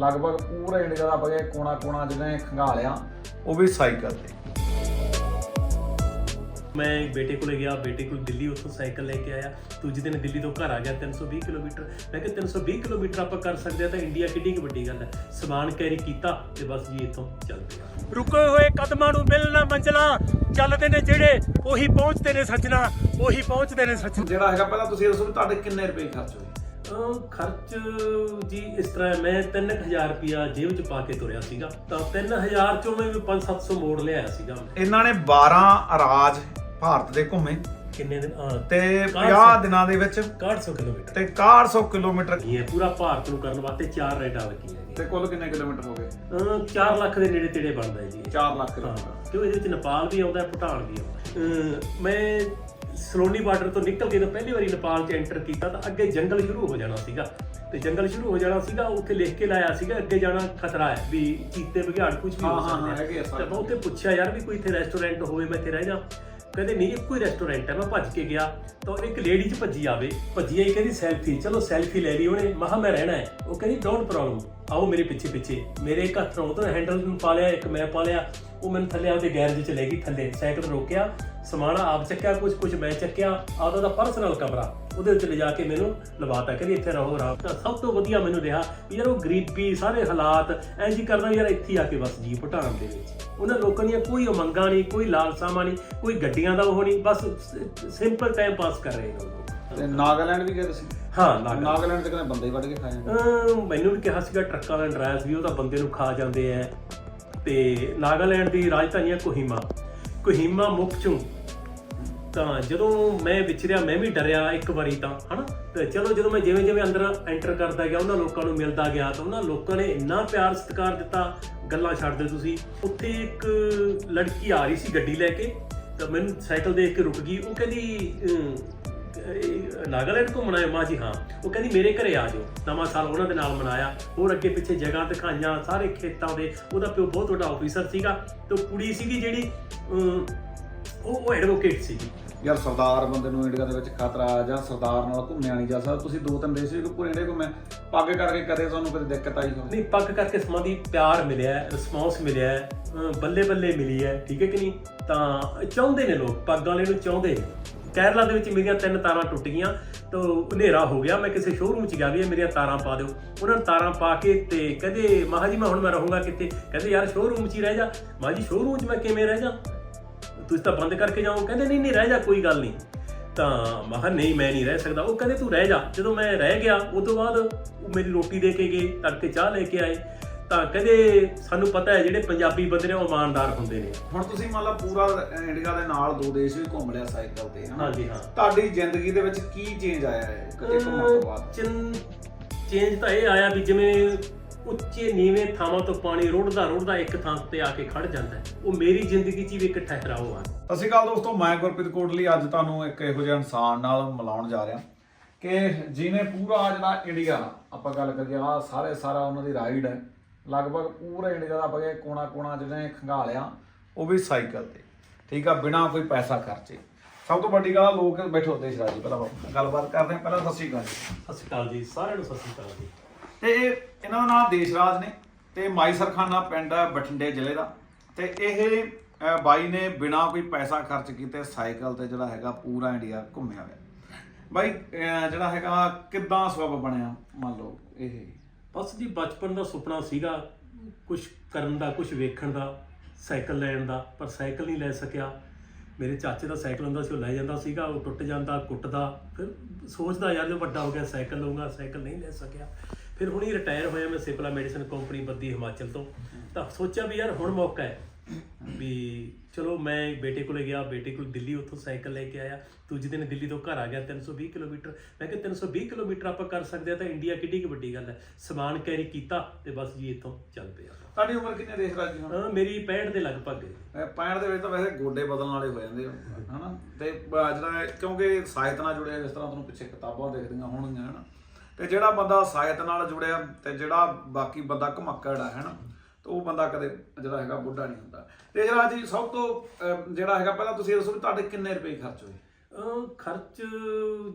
ਲਗਭਗ ਪੂਰਾ ਇੰਡੀਆ ਦਾ ਆਪਾਂ ਇਹ ਕੋਣਾ ਕੋਣਾ ਜਿਹਨੇ ਖੰਗਾਲਿਆ ਉਹ ਵੀ ਸਾਈਕਲ ਤੇ ਮੈਂ ਬੇਟੇ ਕੋਲੇ ਗਿਆ ਬੇਟੇ ਕੋਲ ਦਿੱਲੀ ਉੱਥੋਂ ਸਾਈਕਲ ਲੈ ਕੇ ਆਇਆ। ਦੂਜੇ ਦਿਨ ਦਿੱਲੀ ਤੋਂ ਘਰ ਆ ਗਿਆ 320 ਕਿਲੋਮੀਟਰ। ਮੈਂ ਕਿਹਾ 320 ਕਿਲੋਮੀਟਰ ਆਪਾਂ ਕਰ ਸਕਦੇ ਆ ਤਾਂ ਇੰਡੀਆ ਕਿੱਡੀ ਕੁ ਵੱਡੀ ਗੱਲ ਹੈ। ਸਮਾਨ ਕੈਰੀ ਕੀਤਾ ਤੇ ਬਸ ਜੀ ਇੱਥੋਂ ਚੱਲ ਪਿਆ ਰੁਕੇ ਹੋਏ ਕਦਮਾਂ ਨੂੰ ਮਿਲਣਾ ਮੰਜ਼ਲਾਂ। ਚੱਲਦੇ ਨੇ ਜਿਹੜੇ ਉਹੀ ਪਹੁੰਚਦੇ ਨੇ ਸੱਜਣਾ ਉਹੀ ਪਹੁੰਚਦੇ ਨੇ ਸੱਜਣਾ। ਜਿਹੜਾ ਹੈਗਾ ਪਹਿਲਾਂ ਤੁਸੀਂ ਦੱਸੋ ਤੁਹਾਡੇ ਕਿੰਨੇ ਰੁਪਏ ਖਰਚ ਹੋਏ? ਖਰਚ ਜੀ ਇਸ ਤਰ੍ਹਾਂ ਮੈਂ 3000 ਰੁਪਿਆ ਜੇਬ 'ਚ ਪਾ ਕੇ ਤੁਰਿਆ ਸੀਗਾ। ਤਾਂ 3000 ਚੋਂ ਮੈਂ 5-700 ਮੋੜ ਲਿਆਇਆ ਸੀਗਾ ਇਹਨਾਂ ਨੇ 12 ਰਾਜ ਭਾਰਤ ਦੇ ਘੁੰਮੇ। ਕਿੰਨੇ ਦਿਨ? ਤੇ 50 ਦਿਨਾਂ ਦੇ ਵਿੱਚ 6100 ਕਿਲੋਮੀਟਰ। ਤੇ 6100 ਕਿਲੋਮੀਟਰ ਇਹ ਪੂਰਾ ਭਾਰਤ ਨੂੰ ਕਰਨ ਵਾਸਤੇ ਚਾਰ ਰਾਈਡਾਂ ਲੱਗੀਆਂ ਨੇ ਤੇ ਕੁੱਲ ਕਿੰਨੇ ਕਿਲੋਮੀਟਰ ਹੋ ਗਏ? ਅਹ 4 ਲੱਖ ਦੇ ਨੇੜੇ ਤੇੜੇ ਬਣਦਾ ਹੈ ਜੀ। ਇਹ। 4 ਲੱਖ ਕਿਲੋਮੀਟਰ। ਕਿਉਂ ਇਹਦੇ ਵਿੱਚ ਨੇਪਾਲ ਵੀ ਆਉਂਦਾ ਹੈ ਭੂਟਾਨ ਵੀ ਆਉਂਦਾ ਮੈਂ ਸਲੋਨੀ ਬਾਰਡਰ ਤੋਂ ਨਿਕਲ ਕੇ ਤਾਂ ਪਹਿਲੀ ਵਾਰੀ ਨੇਪਾਲ 'ਚ ਐਂਟਰ ਕੀਤਾ ਤਾਂ ਅੱਗੇ ਜੰਗਲ ਸ਼ੁਰੂ ਹੋ ਜਾਣਾ ਸੀਗਾ। ਤੇ ਜੰਗਲ ਸ਼ੁਰੂ ਹੋ ਜਾਣਾ ਸੀਗਾ ਉੱਥੇ ਲਿਖ ਕੇ ਲਾਇਆ ਸੀਗਾ ਅੱਗੇ ਜਾਣਾ ਖਤਰਾ ਹੈ ਵੀ ਚੀਤੇ ਬਘਿਆੜ ਕੁਝ ਵੀ ਹੋ ਸਕਦੇ ਹਾਂ। ਤੇ ਮੈਂ ਉੱਥੇ ਪੁੱਛਿਆ ਯਾਰ ਵੀ ਕੋਈ ਇੱਥੇ ਰੈਸਟੋਰੈਂਟ ਹੋਵੇ ਮੈਂ ਇੱਥੇ ਰਹਿ ਜਾ। ਕਹਿੰਦੇ ਨਹੀਂ ਇੱਕੋ ਹੀ ਰੈਸਟੋਰੈਂਟ ਹੈ ਮੈਂ ਭੱਜ ਕੇ ਗਿਆ। ਤਾਂ ਇੱਕ ਲੇਡੀ ਚ ਭੱਜੀ ਆਵੇ। ਭੱਜੀ ਆਈ ਕਹਿੰਦੀ ਸੈਲਫੀ ਚਲੋ ਸੈਲਫੀ ਲੈ ਲਈ ਉਹਨੇ। ਮਹਾ ਮੈਂ ਰਹਿਣਾ ਹੈ। ਉਹ ਕਹਿੰਦੀ ਡੋਂਟ ਪ੍ਰੋਬਲਮ ਆਓ ਮੇਰੇ ਪਿੱਛੇ ਪਿੱਛੇ। ਮੇਰੇ ਇੱਕ ਹੱਥ ਨਾਲ ਉਹਦਾ ਹੈਂਡਲ ਨੂੰ ਪਾ ਲਿਆ, ਇੱਕ ਮੈਂ ਪਾ ਲਿਆ। ਉਹ ਮੈਨੂੰ ਥੱਲੇ ਆਪਦੇ ਗੈਰੇਜ ਚ ਲੈ ਗਈ, ਥੱਲੇ ਸਾਈਕਲ ਰੋਕਿਆ ਸਮਾਣਾ ਆਪ ਚੱਕਿਆ ਕੁਝ ਕੁਝ ਮੈਂ ਚੱਕਿਆ, ਆਪਦਾ ਦਾ ਪਰਸਨਲ ਕਮਰਾ। ਉਹਦੇ ਵਿੱਚ ਲਿਜਾ ਕੇ ਮੈਨੂੰ ਲਵਾਤਾ, ਕਹਿੰਦੀ ਇੱਥੇ ਰਹੋ ਆਰਾਮ ਸਭ ਤੋਂ ਵਧੀਆ ਮੈਨੂੰ ਰਿਹਾ ਯਾਰ ਉਹ ਗਰੀਬੀ, ਸਾਰੇ ਹਾਲਾਤ, ਐਂ ਜੀ ਕਰਦਾ ਯਾਰ ਇੱਥੇ ਆ ਕੇ ਬਸ ਜੀ ਭੁਟਾਨ ਦੇ ਵਿੱਚ। ਉਹਨਾਂ ਲੋਕਾਂ ਦੀਆਂ ਕੋਈ ਉਮੰਗਾਂ ਨਹੀਂ, ਕੋਈ ਲਾਲਸਾਵਾਂ ਨਹੀਂ, ਕੋਈ ਗੱਡੀਆਂ ਦਾ ਉਹ ਨਹੀਂ, ਬਸ ਸਿੰਪਲ ਟਾਈਮ ਪਾਸ ਕਰ ਰਹੇ ਨੇ ਤੇ ਨਾਗਾਲੈਂਡ ਵੀ ਗਏ ਤੁਸੀਂ? ਹਾਂ ਨਾਗਾ ਨਾਗਾਲੈਂਡ। ਤੇ ਕਹਿੰਦੇ ਬੰਦੇ ਹੀ ਵੱਢ ਕੇ ਖਾਏ ਜਾਂਦੇ ਅਮ ਮੈਨੂੰ ਵੀ ਕਿਹਾ ਸੀਗਾ ਟਰੱਕਾਂ ਦਾ ਡਰਾਈਵਰ ਵੀ ਉਹ ਤਾਂ ਬੰਦੇ ਨੂੰ ਖਾ ਜਾਂਦੇ ਐ ਤੇ ਨਾਗਾਲੈਂਡ ਦੀ ਰਾਜਧਾਨੀ ਹੈ ਕੋਹਿਮਾ। ਕੋਹਿਮਾ ਮੁਕਚੁੰਗ ਤਾਂ ਜਦੋਂ ਮੈਂ ਵਿਚਰਿਆ ਮੈਂ ਵੀ ਡਰਿਆ ਇੱਕ ਵਾਰੀ ਤਾਂ ਹਨਾ? ਤੇ ਚਲੋ ਜਦੋਂ ਮੈਂ ਜਿਵੇਂ ਜਿਵੇਂ ਅੰਦਰ ਐਂਟਰ ਕਰਦਾ ਗਿਆ ਉਹਨਾਂ ਲੋਕਾਂ ਨੂੰ ਮਿਲਦਾ ਗਿਆ ਤਾਂ ਉਹਨਾਂ ਲੋਕਾਂ ਨੇ ਇੰਨਾ ਪਿਆਰ ਸਤਿਕਾਰ ਦਿੱਤਾ ਗੱਲਾਂ ਛੱਡ ਦਿਓ ਤੁਸੀਂ। ਉੱਥੇ ਇੱਕ ਲੜਕੀ ਆ ਰਹੀ ਸੀ ਗੱਡੀ ਲੈ ਕੇ ਤਾਂ ਮੈਨੂੰ ਸਾਈਕਲ ਦੇਖ ਕੇ ਰੁਕ ਗਈ। ਉਹ ਕਹਿੰਦੀ ਅਮ, ਇਹ ਨਾਗਾਲੈਂਡ ਘੁੰਮਣਾ ਹੈ ਮਾਂ ਜੀ ਹਾਂ। ਉਹ ਕਹਿੰਦੀ ਮੇਰੇ ਘਰੇ ਆ ਜਾਓ। ਨਵਾਂ ਸਾਲ ਉਹਨਾਂ ਦੇ ਨਾਲ ਮਨਾਇਆ। ਹੋਰ ਅੱਗੇ ਪਿੱਛੇ ਜਗ੍ਹਾ ਦਿਖਾਈਆਂ ਸਾਰੇ ਖੇਤਾਂ ਦੇ। ਉਹਦਾ ਪਿਓ ਬਹੁਤ ਵੱਡਾ ਆਫੀਸਰ ਸੀਗਾ ਤੇ ਉਹ ਕੁੜੀ ਸੀਗੀ ਜਿਹੜੀ ਅਮ, ਉਹ ਉਹ ਐਡਵੋਕੇਟ ਸੀਗੀ। ਯਾਰ ਸਰਦਾਰ ਬੰਦੇ ਨੂੰ ਇੰਡੀਆ ਦੇ ਵਿੱਚ ਖਤਰਾ ਆ ਜਾਂ ਸਰਦਾਰ ਨਾਲ ਘੁੰਮਿਆ ਨਹੀਂ ਜਾ ਸਕਦਾ। ਤੁਸੀਂ ਦੋ ਤਿੰਨ ਦੇਸ਼ ਵੀ ਪੂਰੇ ਇੰਡੀਆ ਘੁੰਮੇ। ਪੱਗ ਕਰਕੇ ਕਦੇ ਤੁਹਾਨੂੰ ਕਦੇ ਦਿੱਕਤ ਆਈ ਹੋਵੇ? ਨਹੀਂ ਪੱਕ ਕਰਕੇ ਸਮਾਂ ਪਿਆਰ ਮਿਲਿਆ ਰਿਸਪੌਂਸ ਮਿਲਿਆ ਬੱਲੇ ਬੱਲੇ ਮਿਲੀ ਹੈ, ਠੀਕ ਹੈ ਕਿ ਨਹੀਂ? ਤਾਂ ਚਾਹੁੰਦੇ ਨੇ ਲੋਕ, ਪੱਗ ਵਾਲੇ ਨੂੰ ਚਾਹੁੰਦੇ ਨੇ। ਕੇਰਲਾ ਦੇ ਵਿੱਚ ਮੇਰੀਆਂ ਤਿੰਨ ਤਾਰਾਂ ਟੁੱਟ ਗਈਆਂ, ਤਾਂ ਹਨੇਰਾ ਹੋ ਗਿਆ। ਮੈਂ ਕਿਸੇ ਸ਼ੋਰੂਮ 'ਚ ਗਿਆ ਵੀ ਮੇਰੀਆਂ ਤਾਰਾਂ ਪਾ ਦਿਓ। ਉਹਨਾਂ ਨੇ ਤਾਰਾਂ ਪਾ ਕੇ ਤੇ ਕਹਿੰਦੇ, ਮਹਾ ਜੀ, ਮੈਂ ਹੁਣ ਮੈਂ ਰਹੂੰਗਾ ਕਿੱਥੇ? ਕਹਿੰਦੇ, ਯਾਰ ਸ਼ੋਰੂਮ 'ਚ ਹੀ ਰਹਿ ਜਾ। ਮਹਾ ਜੀ ਸ਼ੋਰੂਮ 'ਚ ਮੈਂ ਕਿਵੇਂ ਰਹਿ ਜਾ? ਤੁਸੀਂ ਤਾਂ ਬੰਦ ਕਰਕੇ ਜਾਓ ਕਹਿੰਦੇ ਨਹੀਂ ਨਹੀਂ ਰਹਿ ਜਾ ਕੋਈ ਗੱਲ ਨਹੀਂ। ਤਾਂ ਮਹਾ ਨਹੀਂ ਮੈਂ ਨਹੀਂ ਰਹਿ ਸਕਦਾ। ਉਹ ਕਹਿੰਦੇ ਤੂੰ ਰਹਿ ਜਾ। ਜਦੋਂ ਮੈਂ ਰਹਿ ਗਿਆ ਉਸ ਤੋਂ ਬਾਅਦ ਉਹ ਮੇਰੀ ਰੋਟੀ ਦੇ ਕੇ ਗਏ ਤੜਕੇ ਚਾਹ ਲੈ ਕੇ ਆਏ। ਤਾਂ ਕਹਿੰਦੇ ਸਾਨੂੰ ਪਤਾ ਹੈ ਜਿਹੜੇ ਪੰਜਾਬੀ ਬੰਦੇ ਨੇ ਉਹ ਇਮਾਨਦਾਰ ਹੁੰਦੇ ਨੇ। ਹੁਣ ਤੁਸੀਂ ਮੰਨ ਲਓ ਪੂਰਾ ਇੰਡੀਆ ਦੇ ਨਾਲ ਦੋ ਦੇਸ਼ ਵੀ ਘੁੰਮ ਲਿਆ ਸਾਈਕਲ ਤੇ ਹਨਾ? ਹਾਂਜੀ ਹਾਂ। ਤੁਹਾਡੀ ਜ਼ਿੰਦਗੀ ਦੇ ਵਿੱਚ ਕੀ ਚੇਂਜ ਆਇਆ ਹੈ? ਕਦੇ ਘੁੰਮਣ ਤੋਂ ਬਾਅਦ। ਚੇਂਜ ਤਾਂ ਇਹ ਆਇਆ ਵੀ ਜਿਵੇਂ ਉੱਚੇ ਨੀਵੇਂ ਥਾਵਾਂ ਤੋਂ ਪਾਣੀ ਰੁੜਦਾ ਰੁੜਦਾ ਇੱਕ ਥਾਂ ਤੇ ਆ ਕੇ ਖੜ ਜਾਂਦਾ ਹੈ। ਉਹ ਮੇਰੀ ਜ਼ਿੰਦਗੀ 'ਚ ਵੀ ਇੱਕ ਠਹਿਰਾਓ ਆ। ਸ਼੍ਰੀ ਅਕਾਲ ਦੋਸਤੋ ਮੈਂ ਗੁਰਪ੍ਰੀਤ ਕੋਟਲੀ। ਅੱਜ ਤੁਹਾਨੂੰ ਇੱਕ ਇਹੋ ਜਿਹਾ ਇਨਸਾਨ ਨਾਲ ਮਿਲਾਉਣ ਜਾ ਰਿਹਾ। ਕਿ ਜਿਹਨੇ ਪੂਰਾ ਜਿਹੜਾ ਇੰਡੀਆ ਆਪਾਂ ਗੱਲ ਕਰੀਏ ਆ ਸਾਰੇ ਸਾਰਾ ਉਹਨਾਂ ਦੀ ਰਾਈਡ ਹੈ। ਲਗਭਗ ਪੂਰਾ ਇੰਡੀਆ ਦਾ ਆਪਾਂ ਕੋਣਾ ਕੋਣਾ ਜਿਹਨੇ ਖੰਗਾਲਿਆ ਉਹ ਵੀ ਸਾਈਕਲ ਤੇ। ਠੀਕ ਆ ਬਿਨਾ ਕੋਈ ਪੈਸਾ ਖਰਚੇ। ਸਭ ਤੋਂ ਵੱਡੀ ਗੱਲ ਆ, ਲੋਕ ਬੈਠੋ ਦੇਸ਼ ਰਾਜੀ। ਪਹਿਲਾਂ ਆਪਾਂ ਗੱਲਬਾਤ ਕਰਦੇ ਹਾਂ। ਪਹਿਲਾਂ ਸਤਿ ਸ਼੍ਰੀ ਅਕਾਲ ਸਤਿ ਸ਼੍ਰੀ ਅਕਾਲ ਜੀ ਸਾਰਿਆਂ ਨੂੰ ਸਤਿ ਸ਼੍ਰੀ ਅਕਾਲ ਜੀ। ਤੇ ਇਹ ਇਹਨਾਂ ਦਾ ਨਾਮ ਦੇਸ਼ਰਾਜ ਨੇ ਤੇ ਮਾਈ ਸਰਖਾਨਾ ਪਿੰਡ ਹੈ ਬਠਿੰਡੇ ਜ਼ਿਲ੍ਹੇ ਦਾ। ਤੇ ਇਹ ਬਾਈ ਨੇ ਬਿਨਾ ਕੋਈ ਪੈਸਾ ਖਰਚ ਕੀਤੇ ਸਾਈਕਲ ਤੇ ਜਿਹੜਾ ਹੈਗਾ ਪੂਰਾ ਇੰਡੀਆ ਘੁੰਮਿਆ ਹੋਇਆ। ਬਾਈ ਜਿਹੜਾ ਹੈਗਾ ਕਿੱਦਾਂ ਸਬਬ ਬਣਿਆ ਮੰਨ ਲਓ ਇਹ? ਬਸ ਜੀ, ਬਚਪਨ ਦਾ ਸੁਪਨਾ ਸੀਗਾ ਕੁਝ ਕਰਨ ਦਾ ਕੁਝ ਵੇਖਣ ਦਾ, ਸਾਈਕਲ ਲੈਣ ਦਾ, ਪਰ ਸਾਈਕਲ ਨਹੀਂ ਲੈ ਸਕਿਆ। ਮੇਰੇ ਚਾਚੇ ਦਾ ਸਾਈਕਲ ਹੁੰਦਾ ਸੀ, ਉਹ ਲੈ ਜਾਂਦਾ ਸੀਗਾ, ਉਹ ਟੁੱਟ ਜਾਂਦਾ, ਕੁੱਟਦਾ, ਫਿਰ ਸੋਚਦਾ ਯਾਰ ਜੇ ਵੱਡਾ ਹੋ ਗਿਆ, ਸਾਈਕਲ ਲਊਂਗਾ, ਸਾਈਕਲ ਨਹੀਂ ਲੈ ਸਕਿਆ। ਫਿਰ ਹੁਣੀ ਰਿਟਾਇਰ ਹੋਇਆ ਮੈਂ ਸਿਪਲਾ ਮੈਡੀਸਨ ਕੰਪਨੀ ਬੱਦੀ ਹਿਮਾਚਲ ਤੋਂ। ਤਾਂ ਸੋਚਿਆ ਵੀ ਯਾਰ ਹੁਣ ਮੌਕਾ ਹੈ ਵੀ ਚਲੋ ਮੈਂ ਬੇਟੇ ਕੋਲੇ ਗਿਆ ਬੇਟੇ ਕੋਲ ਦਿੱਲੀ ਉੱਥੋਂ ਸਾਈਕਲ ਲੈ ਕੇ ਆਇਆ। ਦੂਜੇ ਦਿਨ ਦਿੱਲੀ ਤੋਂ ਘਰ ਆ ਗਿਆ 320 ਕਿਲੋਮੀਟਰ। ਮੈਂ ਕਿਹਾ 320 ਕਿਲੋਮੀਟਰ ਆਪਾਂ ਕਰ ਸਕਦੇ ਆ ਤਾਂ ਇੰਡੀਆ ਕਿੱਡੀ ਕੁ ਵੱਡੀ ਗੱਲ ਹੈ। ਸਮਾਨ ਕੈਰੀ ਕੀਤਾ ਤੇ ਬਸ ਜੀ ਇੱਥੋਂ ਚੱਲ ਪਿਆ। ਤੁਹਾਡੀ ਉਮਰ ਕਿੰਨੀ ਹੈ ਦੇਸ਼ਰਾਜ ਜੀ ਹੁਣ? ਹਾਂ ਮੇਰੀ 65 ਦੇ ਲਗਭਗ ਹੈ। ਅਹ, ਪੈਣ ਦੇ ਵਿੱਚ ਤਾਂ ਵੈਸੇ ਗੋਡੇ ਬਦਲਣ ਵਾਲੇ ਹੋ ਜਾਂਦੇ ਆ, ਹਨਾ? ਤੇ ਅਹ, ਜਿਹੜਾ ਕਿਉਂਕਿ ਸਾਹਿਤ ਨਾਲ ਜੁੜਿਆ ਜਿਸ ਤਰ੍ਹਾਂ ਤੁਹਾਨੂੰ ਪਿੱਛੇ ਕਿਤਾਬਾਂ ਦਿਖਦੀਆਂ ਹੋਣਗੀਆਂ ਹਨਾ? ਤੇ ਜਿਹੜਾ ਬੰਦਾ ਸਾਹਿਤ ਨਾਲ ਜੁੜਿਆ ਤੇ ਜਿਹੜਾ ਬਾਕੀ ਬੰਦਾ ਘਮੱਕੜ ਆ ਹਨਾ ਤੇ ਉਹ ਬੰਦਾ ਕਦੇ ਜਿਹੜਾ ਹੈਗਾ ਬੁੱਢਾ ਨਹੀਂ ਹੁੰਦਾ। ਤੇ ਜਿਹੜਾ ਜੀ ਸਭ ਤੋਂ ਜਿਹੜਾ ਹੈਗਾ ਪਹਿਲਾਂ ਤੁਸੀਂ ਦੱਸੋ ਵੀ ਤੁਹਾਡੇ ਕਿੰਨੇ ਰੁਪਏ ਖਰਚ ਹੋਏ? ਖਰਚ